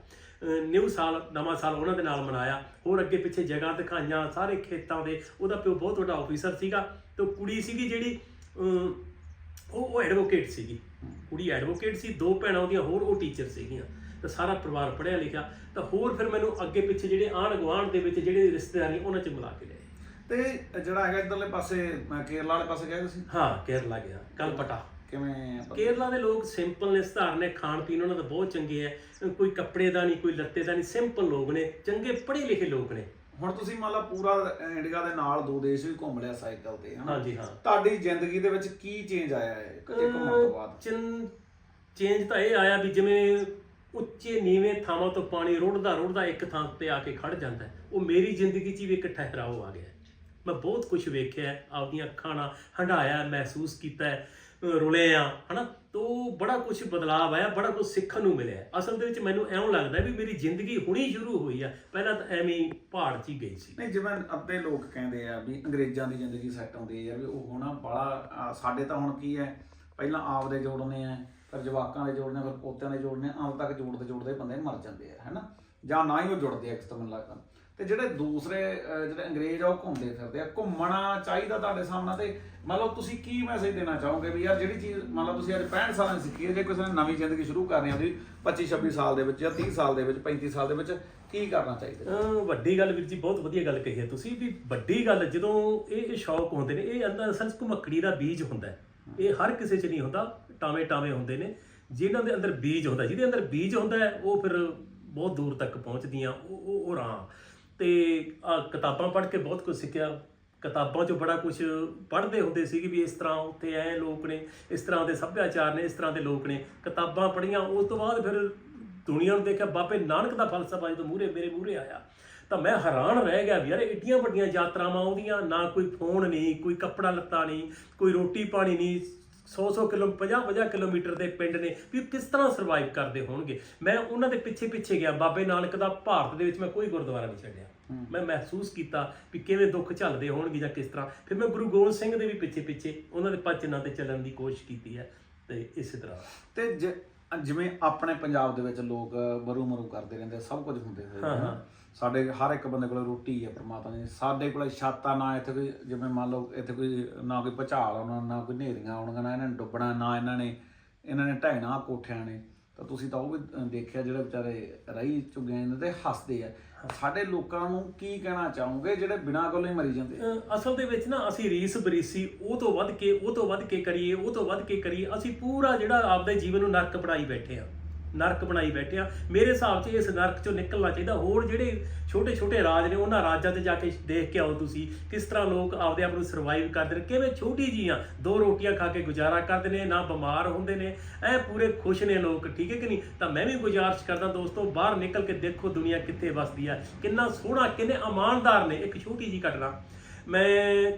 ਨਿਊ ਸਾਲ, ਨਵਾਂ ਸਾਲ ਉਹਨਾਂ ਦੇ ਨਾਲ ਮਨਾਇਆ। ਹੋਰ ਅੱਗੇ ਪਿੱਛੇ ਜਗ੍ਹਾ ਦਿਖਾਈਆਂ, ਸਾਰੇ ਖੇਤਾਂ ਦੇ, ਉਹਦਾ ਪਿਓ ਬਹੁਤ ਵੱਡਾ ਆਫੀਸਰ ਸੀਗਾ, ਤੇ ਉਹ ਕੁੜੀ ਸੀਗੀ ਜਿਹੜੀ ਉਹ ਉਹ ਐਡਵੋਕੇਟ ਸੀਗੀ। ਕੁੜੀ ਐਡਵੋਕੇਟ ਸੀ ਦੋ ਭੈਣਾਂ ਉਹਦੀਆਂ ਹੋਰ ਉਹ ਟੀਚਰ ਸੀਗੀਆਂ। ਤੇ ਸਾਰਾ ਪਰਿਵਾਰ ਪੜ੍ਹਿਆ ਲਿਖਿਆ। ਤਾਂ ਹੋਰ ਫਿਰ ਮੈਨੂੰ ਅੱਗੇ ਪਿੱਛੇ ਜਿਹੜੇ ਆਂਢ ਗੁਆਂਢ ਦੇ ਵਿੱਚ ਜਿਹੜੇ ਰਿਸ਼ਤੇਦਾਰੀ ਉਹਨਾਂ 'ਚ ਮਿਲਾ ਕੇ ਲਏ ਤੇ ਜਿਹੜਾ ਹੈਗਾ ਇਧਰਲੇ ਪਾਸੇ ਅਹ, ਕੇਰਲਾ ਵਾਲੇ ਪਾਸੇ ਗਏ ਤੁਸੀਂ? ਹਾਂ ਕੇਰਲਾ ਗਿਆ ਕਲਪਟਾ। ਕਿਵੇਂ ਕੇਰਲਾ ਦੇ ਲੋਕ ਸਿੰਪਲ ਨੇ ਸਧਾਰਨ ਨੇ ਖਾਣ ਪੀਣ ਉਹਨਾਂ ਦਾ ਬਹੁਤ ਚੰਗੇ ਹੈ। ਕੋਈ ਕੱਪੜੇ ਦਾ ਨਹੀਂ ਕੋਈ ਲੱਤੇ ਦਾ ਨਹੀਂ ਸਿੰਪਲ ਲੋਕ ਨੇ ਚੰਗੇ ਪੜ੍ਹੇ ਲਿਖੇ ਲੋਕ ਨੇ। ਹੁਣ ਤੁਸੀਂ ਮੰਨ ਲਾ ਪੂਰਾ ਇੰਡੀਆ ਦੇ ਨਾਲ ਦੋ ਦੇਸ਼ ਵੀ ਘੁੰਮ ਲਿਆ ਸਾਈਕਲ ਤੇ ਹਨਾ ਹਾਂਜੀ ਹਾਂ ਤੁਹਾਡੀ ਜ਼ਿੰਦਗੀ ਦੇ ਵਿੱਚ ਕੀ ਚੇਂਜ ਆਇਆ ਹੈ ਇਹ ਘੁੰਮਣ ਤੋਂ ਬਾਅਦ ਚਿੰ ਚੇਂਜ ਤਾਂ ਇਹ ਆਇਆ ਵੀ ਜਿਵੇਂ ਉੱਚੇ ਨੀਵੇਂ ਥਾਵਾਂ ਤੋਂ ਪਾਣੀ ਰੁੜਦਾ ਰੁੜਦਾ ਇੱਕ ਥਾਂ ਤੇ ਆ ਕੇ ਖੜ ਜਾਂਦਾ। ਉਹ ਮੇਰੀ ਜ਼ਿੰਦਗੀ 'ਚ ਵੀ ਇੱਕ ਠਹਿਰਾਓ ਆ ਗਿਆ। ਮੈਂ ਬਹੁਤ ਕੁਝ ਵੇਖਿਆ ਹੈ, ਆਪਦੀਆਂ ਅੱਖਾਂ ਨਾਲ ਹੰਡਾਇਆ ਮਹਿਸੂਸ ਕੀਤਾ ਰੁਲੇ ਆ ਹਨਾ ਤੋ ਬੜਾ ਕੁਝ ਬਦਲਾਅ ਆਇਆ, ਬੜਾ ਕੁਝ ਸਿੱਖਣ ਨੂੰ ਮਿਲਿਆ। ਅਸਲ ਦੇ ਵਿੱਚ ਮੈਨੂੰ ਐਂ ਲੱਗਦਾ ਵੀ ਮੇਰੀ ਜ਼ਿੰਦਗੀ ਹੁਣੀ ਸ਼ੁਰੂ ਹੋਈ ਆ। ਪਹਿਲਾਂ ਤਾਂ ਐਵੇਂ ਹੀ ਪਹਾੜ 'ਚ ਹੀ ਗਈ ਸੀ। ਨਹੀਂ, ਜਿਵੇਂ ਅੱਧੇ ਲੋਕ ਕਹਿੰਦੇ ਆ ਵੀ ਅੰਗਰੇਜ਼ਾਂ ਦੀ ਜ਼ਿੰਦਗੀ ਸੈੱਟ ਆਉਂਦੀ ਹੈ ਵੀ ਉਹ ਹੋਣਾ ਬੜਾ ਸਾਡੇ ਤਾਂ ਹੁਣ ਕੀ ਹੈ, ਪਹਿਲਾਂ ਆਪ ਦੇ ਜੋੜਨੇ ਆ, ਫਿਰ ਜਵਾਕਾਂ ਦੇ ਜੋੜਨੇ ਫਿਰ ਪੋਤਿਆਂ ਦੇ ਜੋੜਨੇ ਅੰਤ ਤੱਕ ਜੋੜਦੇ ਜੋੜਦੇ ਬੰਦੇ ਮਰ ਜਾਂਦੇ ਆ ਹੈਨਾ ਜਾਂ ਨਾ ਹੀ ਉਹ ਜੁੜਦੇ ਆ, ਇੱਕ ਤਾਂ ਮੈਨੂੰ ਲੱਗਦਾ। ਤੇ ਜਿਹੜੇ ਦੂਸਰੇ ਜਿਹੜੇ ਅੰਗਰੇਜ਼ ਆ, ਉਹ ਘੁੰਮਦੇ ਫਿਰਦੇ ਆ। ਘੁੰਮਣਾ ਚਾਹੀਦਾ ਤੁਹਾਡੇ ਸਾਹਮਣੇ ਤੇ ਮੰਨ ਲਓ ਤੁਸੀਂ ਕੀ ਮੈਸੇਜ ਦੇਣਾ ਚਾਹੋਗੇ ਵੀ ਯਾਰ ਜਿਹੜੀ ਚੀਜ਼ ਮੰਨ ਲਓ ਤੁਸੀਂ ਅੱਜ 65 ਸਾਲਾਂ ਦੀ ਸਿੱਖੀ ਹੈ, ਜੇ ਕਿਸੇ ਨੇ ਨਵੀਂ ਜ਼ਿੰਦਗੀ ਸ਼ੁਰੂ ਕਰਨੀ ਆ ਆਉਂਦੀ 25 26 ਸਾਲ ਦੇ ਵਿੱਚ ਜਾਂ 30 ਸਾਲ ਦੇ ਵਿੱਚ 35 ਸਾਲ ਦੇ ਵਿੱਚ, ਕੀ ਕਰਨਾ ਚਾਹੀਦਾ? ਵੱਡੀ ਗੱਲ ਵੀਰ ਜੀ, ਬਹੁਤ ਵਧੀਆ ਗੱਲ ਕਹੀ ਹੈ ਤੁਸੀਂ ਵੀ ਵੱਡੀ ਗੱਲ, ਜਦੋਂ ਇਹ ਇਹ ਸ਼ੌਕ ਹੁੰਦੇ ਨੇ, ਇਹ ਅੰਦਰ ਅਸਲ 'ਚ ਦਾ ਬੀਜ ਹੁੰਦਾ ਇਹ ਹਰ ਕਿਸੇ 'ਚ ਨਹੀਂ ਹੁੰਦਾ, ਟਾਵੇਂ ਟਾਵੇਂ ਹੁੰਦੇ ਨੇ। ਜਿਨ੍ਹਾਂ ਦੇ ਅੰਦਰ ਬੀਜ ਹੁੰਦਾ, ਜਿਹਦੇ ਅੰਦਰ ਬੀਜ ਹੁੰਦਾ ਉਹ ਫਿਰ ਬਹੁਤ ਦੂਰ ਤੱਕ ਪਹੁੰਚਦੀਆਂ, ਉਹ ਉਹ ਉਹ ਤੇ, ਆ ਕਿਤਾਬਾਂ ਪੜ੍ਹ ਕੇ ਬਹੁਤ ਕੁਝ ਸਿੱਖਿਆ। ਕਿਤਾਬਾਂ 'ਚੋਂ ਬੜਾ ਕੁਝ ਪੜ੍ਹਦੇ ਹੁੰਦੇ ਸੀ ਕਿ ਵੀ ਇਸ ਤਰ੍ਹਾਂ ਉੱਥੇ ਐ ਲੋਕ ਨੇ, ਇਸ ਤਰ੍ਹਾਂ ਦੇ ਸੱਭਿਆਚਾਰ ਨੇ, ਇਸ ਤਰ੍ਹਾਂ ਦੇ ਲੋਕ ਨੇ। ਕਿਤਾਬਾਂ ਪੜ੍ਹੀਆਂ, ਉਸ ਤੋਂ ਬਾਅਦ ਫਿਰ ਦੁਨੀਆ ਨੂੰ ਦੇਖਿਆ, ਬਾਬੇ ਨਾਨਕ ਦਾ ਫਲਸਫਾ ਜਦੋਂ ਮੂਰੇ ਮੇਰੇ ਮੂਰੇ ਆਇਆ, ਤਾਂ ਮੈਂ ਹੈਰਾਨ ਰਹਿ ਗਿਆ ਵੀ ਯਾਰ ਏਡੀਆਂ ਵੱਡੀਆਂ ਯਾਤਰਾਵਾਂ ਆਉਂਦੀਆਂ, ਨਾ ਕੋਈ ਫੋਨ ਨਹੀਂ, ਕੋਈ ਕੱਪੜਾ ਲੱਤਾ ਨਹੀਂ, ਕੋਈ ਰੋਟੀ ਪਾਣੀ ਨਹੀਂ 100-100 ਕਿਲੋ 50-50 ਕਿਲੋਮੀਟਰ ਦੇ ਪਿੰਡ ਨੇ ਵੀ ਕਿਸ ਤਰ੍ਹਾਂ ਸਰਵਾਈਵ ਕਰਦੇ ਹੋਣਗੇ? ਮੈਂ ਉਹਨਾਂ ਦੇ ਪਿੱਛੇ ਪਿੱਛੇ ਗਿਆ ਬਾਬੇ ਨਾਨਕ ਦਾ ਭਾਰਤ ਦੇ ਵਿੱਚ ਮੈਂ ਕੋਈ ਗੁਰਦੁਆਰਾ ਨਹੀਂ ਛੱਡਿਆ। ਮੈਂ ਮਹਿਸੂਸ ਕੀਤਾ ਵੀ ਕਿਵੇਂ ਦੁੱਖ ਝੱਲਦੇ ਹੋਣਗੇ ਜਾਂ ਕਿਸ ਤਰ੍ਹਾਂ। ਫਿਰ ਮੈਂ ਗੁਰੂ ਗੋਬਿੰਦ ਸਿੰਘ ਦੇ ਵੀ ਪਿੱਛੇ ਪਿੱਛੇ ਉਹਨਾਂ ਦੇ ਪਚਨਾਂ ਤੇ ਚੱਲਣ ਦੀ ਕੋਸ਼ਿਸ਼ ਕੀਤੀ ਹੈ ਤੇ ਇਸੇ ਤਰ੍ਹਾਂ। ਤੇ ਜਿਵੇਂ ਆਪਣੇ ਪੰਜਾਬ ਦੇ ਵਿੱਚ ਲੋਕ ਬਰੂ ਮਰੂ ਕਰਦੇ ਰਹਿੰਦੇ ਸਭ ਕੁਝ ਹੁੰਦੇ ਹੋਏ ਹਾਂ। ਸਾਡੇ ਹਰ ਇੱਕ ਬੰਦੇ ਕੋਲ ਰੋਟੀ ਹੈ ਪਰਮਾਤਮਾ ਦੀ। ਸਾਡੇ ਕੋਲ ਛੱਤ ਆ ਨਾ ਇੱਥੇ ਕੋਈ, ਜਿਵੇਂ ਮੰਨ ਲਓ ਇੱਥੇ ਕੋਈ ਨਾ ਕੋਈ ਭੁਚਾਲ ਆਉਣਾ, ਨਾ ਕੋਈ ਹਨੇਰੀਆਂ ਆਉਣਗੀਆਂ, ਨਾ ਇਹਨਾਂ ਨੇ ਡੁੱਬਣਾ, ਨਾ ਇਹਨਾਂ ਨੇ ਇਹਨਾਂ ਨੇ ਢਹਿਣਾ ਕੋਠਿਆਂ ਨੇ, ਤਾਂ ਤੁਸੀਂ ਤਾਂ ਉਹ ਵੀ ਦੇਖਿਆ ਜਿਹੜੇ ਵਿਚਾਰੇ ਰਹੀ ਚੁੱਕੇ ਨੇ ਤੇ ਹੱਸਦੇ ਆ। ਸਾਡੇ ਲੋਕਾਂ ਨੂੰ ਕੀ ਕਹਿਣਾ ਚਾਹੋਗੇ ਜਿਹੜੇ ਬਿਨਾਂ ਕੋਲੋਂ ਹੀ ਮਰੀ ਜਾਂਦੇ? ਅਸਲ ਦੇ ਵਿੱਚ ਨਾ ਅਸੀਂ ਰੀਸ ਬਰੀਸੀ, ਉਹ ਤੋਂ ਵੱਧ ਕੇ, ਉਹ ਤੋਂ ਵੱਧ ਕੇ ਕਰੀਏ, ਉਹ ਤੋਂ ਵੱਧ ਕੇ ਕਰੀਏ, ਅਸੀਂ ਪੂਰਾ ਜਿਹੜਾ ਆਪਦੇ ਜੀਵਨ ਨੂੰ ਨਰਕ ਬਣਾਈ ਬੈਠੇ ਆ। ਨਰਕ ਬਣਾਈ ਬੈਠੇ ਆ। ਮੇਰੇ ਹਿਸਾਬ 'ਚ ਇਸ ਨਰਕ 'ਚੋਂ ਨਿਕਲਣਾ ਚਾਹੀਦਾ। ਹੋਰ ਜਿਹੜੇ ਛੋਟੇ ਛੋਟੇ ਰਾਜ ਨੇ, ਉਹਨਾਂ ਰਾਜਾਂ ਤੇ ਜਾ ਕੇ ਦੇਖ ਕੇ ਆਓ ਤੁਸੀਂ, ਕਿਸ ਤਰ੍ਹਾਂ ਲੋਕ ਆਪਦੇ ਆਪ ਨੂੰ ਸਰਵਾਈਵ ਕਰਦੇ ਨੇ। ਕਿਵੇਂ ਛੋਟੀ ਜੀਆਂ ਦੋ ਰੋਟੀਆਂ ਖਾ ਕੇ ਗੁਜ਼ਾਰਾ ਕਰਦੇ ਨੇ, ਨਾ ਬਿਮਾਰ ਹੁੰਦੇ ਨੇ, ਐ ਪੂਰੇ ਖੁਸ਼ ਨੇ ਲੋਕ, ਠੀਕ ਹੈ ਕਿ ਨਹੀਂ? ਤਾਂ ਮੈਂ ਵੀ ਗੁਜ਼ਾਰਿਸ਼ ਕਰਦਾ ਦੋਸਤੋ, ਬਾਹਰ ਨਿਕਲ ਕੇ ਦੇਖੋ ਦੁਨੀਆ ਕਿੱਥੇ ਵਸਦੀ ਆ। ਕਿੰਨਾ ਸੋਹਣਾ, ਕਿੰਨੇ ਇਮਾਨਦਾਰ ਨੇ। ਇੱਕ ਛੋਟੀ ਜੀ ਘਟਨਾ। ਮੈਂ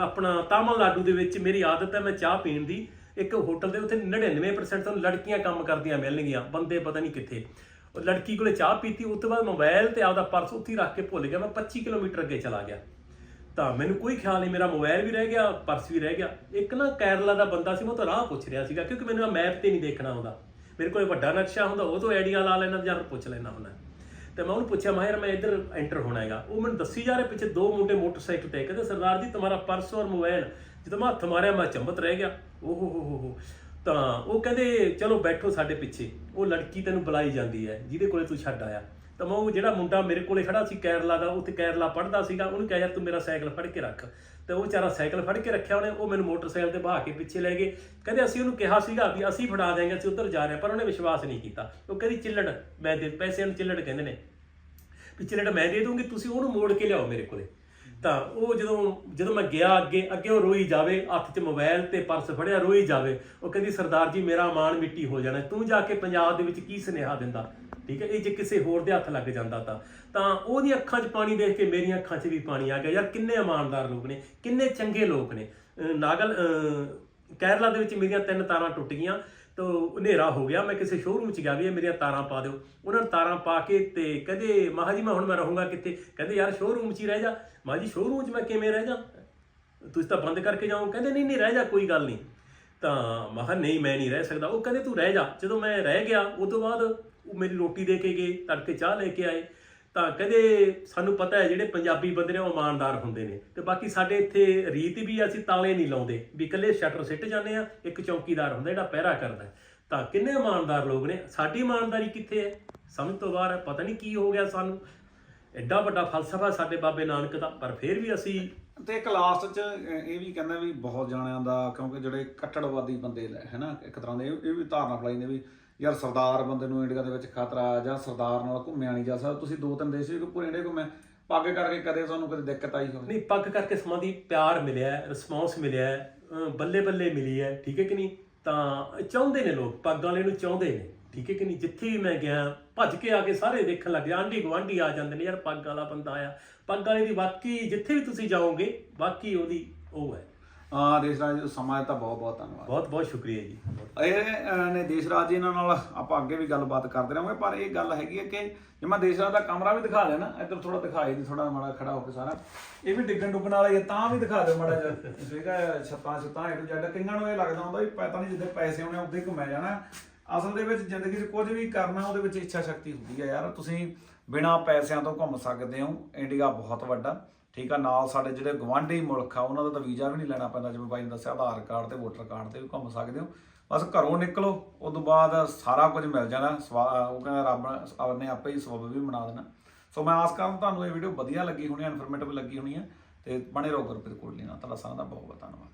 ਆਪਣਾ ਤਾਮਿਲਨਾਡੂ ਦੇ ਵਿੱਚ ਮੇਰੀ ਆਦਤ ਹੈ, ਮੈਂ ਚਾਹ ਪੀਣ ਦੀ। ਇੱਕ ਹੋਟਲ ਦੇ ਉੱਥੇ 99% ਤੁਹਾਨੂੰ ਲੜਕੀਆਂ ਕੰਮ ਕਰਦੀਆਂ ਮਿਲਣਗੀਆਂ, ਬੰਦੇ ਪਤਾ ਨਹੀਂ ਕਿੱਥੇ। ਉਹ ਲੜਕੀ ਕੋਲੇ ਚਾਹ ਪੀਤੀ, ਉਸ ਤੋਂ ਬਾਅਦ ਮੋਬਾਈਲ ਤੇ ਆਪਦਾ ਪਰਸ ਉੱਥੇ ਹੀ ਰੱਖ ਕੇ ਭੁੱਲ ਗਿਆ, ਮੈਂ 25 ਕਿਲੋਮੀਟਰ ਅੱਗੇ ਚਲਾ ਗਿਆ। ਤਾਂ ਮੈਨੂੰ ਕੋਈ ਖਿਆਲ ਨਹੀਂ, ਮੇਰਾ ਮੋਬਾਈਲ ਵੀ ਰਹਿ ਗਿਆ, ਪਰਸ ਵੀ ਰਹਿ ਗਿਆ। ਇੱਕ ਨਾ ਕੇਰਲਾ ਦਾ ਬੰਦਾ ਸੀ, ਮੈਂ ਉਹ ਤੋਂ ਰਾਹ ਪੁੱਛ ਰਿਹਾ ਸੀਗਾ, ਕਿਉਂਕਿ ਮੈਨੂੰ ਮੈਪ ਤੇ ਨਹੀਂ ਦੇਖਣਾ ਆਉਂਦਾ। ਮੇਰੇ ਕੋਲ ਵੱਡਾ ਨਕਸ਼ਾ ਹੁੰਦਾ, ਉਹ ਤੋਂ ਆਈਡੀਆ ਲਾ ਲੈਣਾ ਜਾਂ ਪੁੱਛ ਲੈਣਾ ਹੁੰਦਾ। ਤੇ ਮੈਂ ਉਹਨੂੰ ਪੁੱਛਿਆ ਮਾਹਿਰ ਮੈਂ ਇੱਧਰ ਐਂਟਰ ਹੋਣਾ ਹੈਗਾ। ਉਹ ਮੈਨੂੰ ਦੱਸੀ ਜਾ ਰਿਹਾ, ਪਿੱਛੇ ਦੋ ਮੁੰਡੇ ਮੋਟਰਸਾਈਕਲ ਤੇ ਕਹਿੰਦੇ, ਸਰਦਾਰ ਜੀ, ਤੁਹਾਡਾ ਪਰਸ ਔਰ ਮੋਬਾਈਲ ਜਦੋਂ ਮੈਂ ਹੱਥ ਮਾਰਿਆ, ਮੈਂ ਚੰਬਤ ਰਹਿ ਗਿਆ। ਓਹ ਹੋ ਹੋ ਹੋ ਤਾਂ ਉਹ ਕਹਿੰਦੇ, ਚਲੋ ਬੈਠੋ ਸਾਡੇ ਪਿੱਛੇ। ਉਹ ਲੜਕੀ ਤੈਨੂੰ ਬੁਲਾਈ ਜਾਂਦੀ ਹੈ, ਜਿਹਦੇ ਕੋਲੇ ਤੂੰ ਛੱਡ ਆਇਆ। ਤਾਂ ਮੈਂ ਉਹ ਜਿਹੜਾ ਮੁੰਡਾ ਮੇਰੇ ਕੋਲੇ ਖੜਾ ਸੀ ਕੇਰਲਾ ਦਾ, ਉੱਥੇ ਕੇਰਲਾ ਪੜਦਾ ਸੀਗਾ, ਉਹਨੂੰ ਕਿਹਾ, ਯਾਰ ਤੂੰ ਮੇਰਾ ਸਾਈਕਲ ਫੜ ਕੇ ਰੱਖ। ਤੇ ਉਹ ਵਿਚਾਰਾ ਸਾਈਕਲ ਫੜ ਕੇ ਰੱਖਿਆ ਉਹਨੇ, ਉਹ ਮੈਨੂੰ ਮੋਟਰਸਾਈਕਲ ਤੇ ਬਹਾ ਕੇ ਪਿੱਛੇ ਲੈ ਗਏ। ਕਹਿੰਦੇ, ਅਸੀਂ ਉਹਨੂੰ ਕਿਹਾ ਸੀਗਾ ਵੀ ਅਸੀਂ ਫੜਾ ਦੇਾਂਗੇ ਅਸੀਂ ਉੱਧਰ ਜਾ ਰਹੇ ਹਾਂ, ਪਰ ਉਹਨੇ ਵਿਸ਼ਵਾਸ ਨਹੀਂ ਕੀਤਾ। ਉਹ ਕਹਿੰਦੀ, ਚਿੱਲੜ, ਮੈਂ ਦੇ, ਪੈਸੇ ਨੂੰ ਚਿੱਲੜ ਕਹਿੰਦੇ ਨੇ। ਵੀ ਚਿੱਲੜ ਮੈਂ ਦੇ ਦੂੰਗੀ, ਤੁਸੀਂ ਉਹਨੂੰ ਮੋੜ ਕੇ ਲਿਆਓ ਮੇਰੇ ਕੋਲੇ। ਤਾਂ ਉਹ ਜਦੋਂ ਜਦੋਂ ਮੈਂ ਗਿਆ ਅੱਗੇ ਅੱਗੇ ਉਹ ਰੋਈ ਜਾਵੇ, ਹੱਥ 'ਚ ਮੋਬਾਈਲ ਤੇ ਪਰਸ ਫੜਿਆ, ਰੋਈ ਜਾਵੇ, ਉਹ ਕਹਿੰਦੀ, ਸਰਦਾਰ ਜੀ, ਮੇਰਾ ਮਾਣ ਮਿੱਟੀ ਹੋ ਜਾਣਾ, ਤੂੰ ਜਾ ਕੇ ਪੰਜਾਬ ਦੇ ਵਿੱਚ ਕੀ ਸੁਨੇਹਾ ਦਿੰਦਾ? ਠੀਕ ਹੈ, ਇਹ ਜੇ ਕਿਸੇ ਹੋਰ ਦੇ ਹੱਥ ਲੱਗ ਜਾਂਦਾ ਤਾਂ। ਤਾਂ ਉਹਦੀਆਂ ਅੱਖਾਂ 'ਚ ਪਾਣੀ ਦੇਖ ਕੇ ਮੇਰੀਆਂ ਅੱਖਾਂ 'ਚ ਵੀ ਪਾਣੀ ਆ ਗਿਆ, ਯਾਰ ਕਿੰਨੇ ਇਮਾਨਦਾਰ ਲੋਕ ਨੇ, ਕਿੰਨੇ ਚੰਗੇ ਲੋਕ ਨੇ। ਨਾਗਲ ਕੇਰਲਾ ਦੇ ਵਿੱਚ ਮੇਰੀਆਂ ਤਿੰਨ ਤਾਰਾਂ ਟੁੱਟ ਗਈਆਂ। ਤੋ ਹਨੇਰਾ ਹੋ ਗਿਆ। ਮੈਂ ਕਿਸੇ ਸ਼ੋਰੂਮ 'ਚ ਗਿਆ ਵੀ ਇਹ ਮੇਰੀਆਂ ਤਾਰਾਂ ਪਾ ਦਿਓ। ਉਹਨਾਂ ਨੇ ਤਾਰਾਂ ਪਾ ਕੇ ਤੇ ਕਹਿੰਦੇ ਮਹਾ ਜੀ ਮੈਂ ਹੁਣ ਮੈਂ ਰਹੂੰਗਾ ਕਿੱਥੇ? ਕਹਿੰਦੇ, ਯਾਰ ਸ਼ੋਰੂਮ 'ਚ ਹੀ ਰਹਿ ਜਾ। ਮਹਾ ਜੀ ਸ਼ੋਰੂਮ 'ਚ ਮੈਂ ਕਿਵੇਂ ਰਹਿ ਜਾ? ਤੁਸੀਂ ਤਾਂ ਬੰਦ ਕਰਕੇ ਜਾਓ। ਕਹਿੰਦੇ, ਨਹੀਂ ਨਹੀਂ, ਰਹਿ ਜਾ, ਕੋਈ ਗੱਲ ਨਹੀਂ। ਤਾਂ ਮਹਾ ਨਹੀਂ, ਮੈਂ ਨਹੀਂ ਰਹਿ ਸਕਦਾ। ਉਹ ਕਹਿੰਦੇ, ਤੂੰ ਰਹਿ ਜਾ। ਜਦੋਂ ਮੈਂ ਰਹਿ ਗਿਆ ਉਸ ਤੋਂ ਬਾਅਦ ਉਹ ਮੇਰੀ ਰੋਟੀ ਦੇ ਕੇ ਗਏ, ਤੜਕੇ ਚਾਹ ਲੈ ਕੇ ਆਏ। ਤਾਂ ਕਹਿੰਦੇ ਸਾਨੂੰ ਪਤਾ ਹੈ ਜਿਹੜੇ ਪੰਜਾਬੀ ਬੰਦੇ ਨੇ ਉਹ ਇਮਾਨਦਾਰ ਹੁੰਦੇ ਨੇ। ਤੇ ਬਾਕੀ ਸਾਡੇ ਇੱਥੇ ਰੀਤ ਵੀ ਅਸੀਂ ਤਾਲੇ ਨਹੀਂ ਲਾਉਂਦੇ। ਵੀ ਇਕੱਲੇ ਸ਼ਟਰ ਸਿੱਟ ਜਾਂਦੇ ਆ ਇੱਕ ਚੌਕੀਦਾਰ ਹੁੰਦਾ ਜਿਹੜਾ ਪਹਿਰਾ ਕਰਦਾ ਤਾਂ ਕਿੰਨੇ ਇਮਾਨਦਾਰ ਲੋਕ ਨੇ? ਸਾਡੀ ਇਮਾਨਦਾਰੀ ਕਿੱਥੇ ਹੈ? ਸਮਝ ਤੋਂ ਬਾਹਰ ਹੈ, ਪਤਾ ਨਹੀਂ ਕੀ ਹੋ ਗਿਆ ਸਾਨੂੰ। ਐਡਾ ਵੱਡਾ ਫਲਸਫਾ ਸਾਡੇ ਬਾਬੇ ਨਾਨਕ ਦਾ, ਪਰ ਫਿਰ ਵੀ ਅਸੀਂ ਤੇ ਇੱਕ ਚ ਇਹ ਵੀ ਕਹਿੰਦਾ ਵੀ ਬਹੁਤ ਜਾਣਿਆਂ ਦਾ, ਕਿਉਂਕਿ ਜਿਹੜੇ ਕੱਟੜਵਾਦੀ ਬੰਦੇ ਹੈ ਨਾ, ਇੱਕ ਤਰ੍ਹਾਂ ਦੇ, ਇਹ ਵੀ ਧਾਰਨਾ ਫਲਾਈਂਦੇ ਵੀ ਯਾਰ ਸਰਦਾਰ ਬੰਦੇ ਨੂੰ ਇੰਡੀਆ ਦੇ ਵਿੱਚ ਖਤਰਾ ਜਾਂ ਸਰਦਾਰ ਨਾਲ ਘੁੰਮਿਆ ਨਹੀਂ ਜਾ ਸਕਦਾ। ਤੁਸੀਂ ਦੋ ਤਿੰਨ ਦੇਸ਼ ਵੀ ਪੂਰੇ ਇੰਡੀਆ ਘੁੰਮੇ। ਪੱਗ ਕਰਕੇ ਕਦੇ ਤੁਹਾਨੂੰ ਕਦੇ ਦਿੱਕਤ ਆਈ ਹੋਵੇ? ਨਹੀਂ, ਪੱਗ ਕਰਕੇ ਸਮਾਂ ਦੀ ਪਿਆਰ ਮਿਲਿਆ ਹੈ ਰਿਸਪੌਂਸ ਮਿਲਿਆ ਬੱਲੇ ਬੱਲੇ ਮਿਲੀ ਹੈ, ਠੀਕ ਹੈ ਕਿ ਨਹੀਂ? ਤਾਂ ਚਾਹੁੰਦੇ ਨੇ ਲੋਕ, ਪੱਗ ਵਾਲੇ ਨੂੰ ਚਾਹੁੰਦੇ ਨੇ, ਠੀਕ ਹੈ ਕਿ ਨਹੀਂ? ਜਿੱਥੇ ਵੀ ਮੈਂ ਗਿਆ, ਭੱਜ ਕੇ ਆ ਕੇ ਸਾਰੇ ਦੇਖਣ ਲੱਗ ਜਾਂਦੇ ਆਂਢੀ ਗੁਆਂਢੀ ਆ ਜਾਂਦੇ ਨੇ, ਯਾਰ ਪੱਗ ਵਾਲਾ ਬੰਦਾ ਆਇਆ। ਪੱਗ ਵਾਲੇ ਦੀ ਵਾਕਈ ਜਿੱਥੇ ਵੀ ਤੁਸੀਂ ਜਾਓਗੇ, ਵਾਕਈ ਉਹਦੀ ਉਹ ਹੈ। ਹਾਂ ਦੇਸ਼ਰਾਜ ਜੀ ਸਮਾਂ ਦਿੱਤਾ ਬਹੁਤ ਬਹੁਤ ਧੰਨਵਾਦ। ਬਹੁਤ ਬਹੁਤ ਸ਼ੁਕਰੀਆ ਜੀ। ਇਹ ਨੇ ਦੇਸ਼ਰਾਜ ਜੀ ਇਹਨਾਂ ਨਾਲ ਆਪਾਂ ਅੱਗੇ ਵੀ ਗੱਲਬਾਤ ਕਰਦੇ ਰਹਾਂਗੇ ਪਰ ਇਹ ਗੱਲ ਹੈਗੀ ਹੈ ਕਿ ਜੇ ਮੈਂ ਦੇਸ਼ਰਾਜ ਦਾ ਕਮਰਾ ਵੀ ਦਿਖਾ ਨਾ ਇੱਧਰ ਥੋੜਾ ਦਿਖਾਈ ਦੀ ਥੋੜਾ ਮਾੜਾ ਖੜਾ ਹੋ ਕੇ ਸਾਰਾ। ਇਹ ਵੀ ਡਿੱਗਣ ਡੁੱਗਣ ਵਾਲਾ ਹੀ ਤਾਂ ਵੀ ਦਿਖਾ ਦਿਓ ਮਾੜਾ ਜਿਹਾ। ਹੈ ਛੱਤਾਂ ਛੱਤਾਂ ਏ ਟੂ ਜ਼ੈਡ ਕਈਆਂ ਨੂੰ ਇਹ ਲੱਗਦਾ ਹੁੰਦਾ ਵੀ ਪਤਾ ਨਹੀਂ ਜਿੱਦੇ ਪੈਸੇ ਆਉਣੇ ਉੱਦੇ ਹੀ ਘੁੰਮਿਆ ਜਾਣਾ। ਅਸਲ ਦੇ ਵਿੱਚ ਜ਼ਿੰਦਗੀ 'ਚ ਕੁਝ ਵੀ ਕਰਨਾ ਉਹਦੇ ਵਿੱਚ ਇੱਛਾ ਸ਼ਕਤੀ ਹੁੰਦੀ ਹੈ ਯਾਰ। ਤੁਸੀਂ ਬਿਨਾਂ ਪੈਸਿਆਂ ਤੋਂ ਘੁੰਮ ਸਕਦੇ ਹੋ। ਇੰਡੀਆ ਬਹੁਤ ਵੱਡਾ। ਠੀਕ ਆ, ਨਾਲ ਸਾਡੇ ਜਿਹੜੇ ਗਵਾਂਢੀ ਮੁਲਕ ਆ, ਉਹਨਾਂ ਦਾ ਤਾਂ ਵੀਜ਼ਾ ਵੀ ਨਹੀਂ ਲੈਣਾ ਪੈਂਦਾ, ਜਿਵੇਂ ਬਾਈ ਨੇ ਦੱਸਿਆ, ਆਧਾਰ ਕਾਰਡ ਤੇ ਵੋਟਰ ਕਾਰਡ ਤੇ ਵੀ ਘੁੰਮ ਸਕਦੇ ਹੋ। ਬਸ ਘਰੋਂ ਨਿਕਲੋ ਉਸ ਤੋਂ ਬਾਅਦ ਸਾਰਾ ਕੁਝ ਮਿਲ ਜਾਣਾ, ਸਵਾ- ਉਹ ਕਹਿੰਦਾ ਰੱਬ ਨੇ ਆਪੇ ਹੀ ਸਬਬ ਵੀ ਬਣਾ ਦੇਣਾ। ਸੋ ਮੈਂ ਆਸ ਕਰਦਾ ਤੁਹਾਨੂੰ ਇਹ ਵੀਡੀਓ ਵਧੀਆ ਲੱਗੀ ਹੋਣੀ ਇਨਫੋਰਮੇਟਿਵ ਲੱਗੀ ਹੋਣੀ ਹੈ, ਤੇ ਬਣੇ ਰਹੋ ਗੁਰਪ੍ਰੀਤ ਕੋਟਲੀ ਨਾਲ, ਤੁਹਾਡਾ ਸਾਰਿਆਂ ਦਾ ਬਹੁਤ ਬਹੁਤ ਧੰਨਵਾਦ।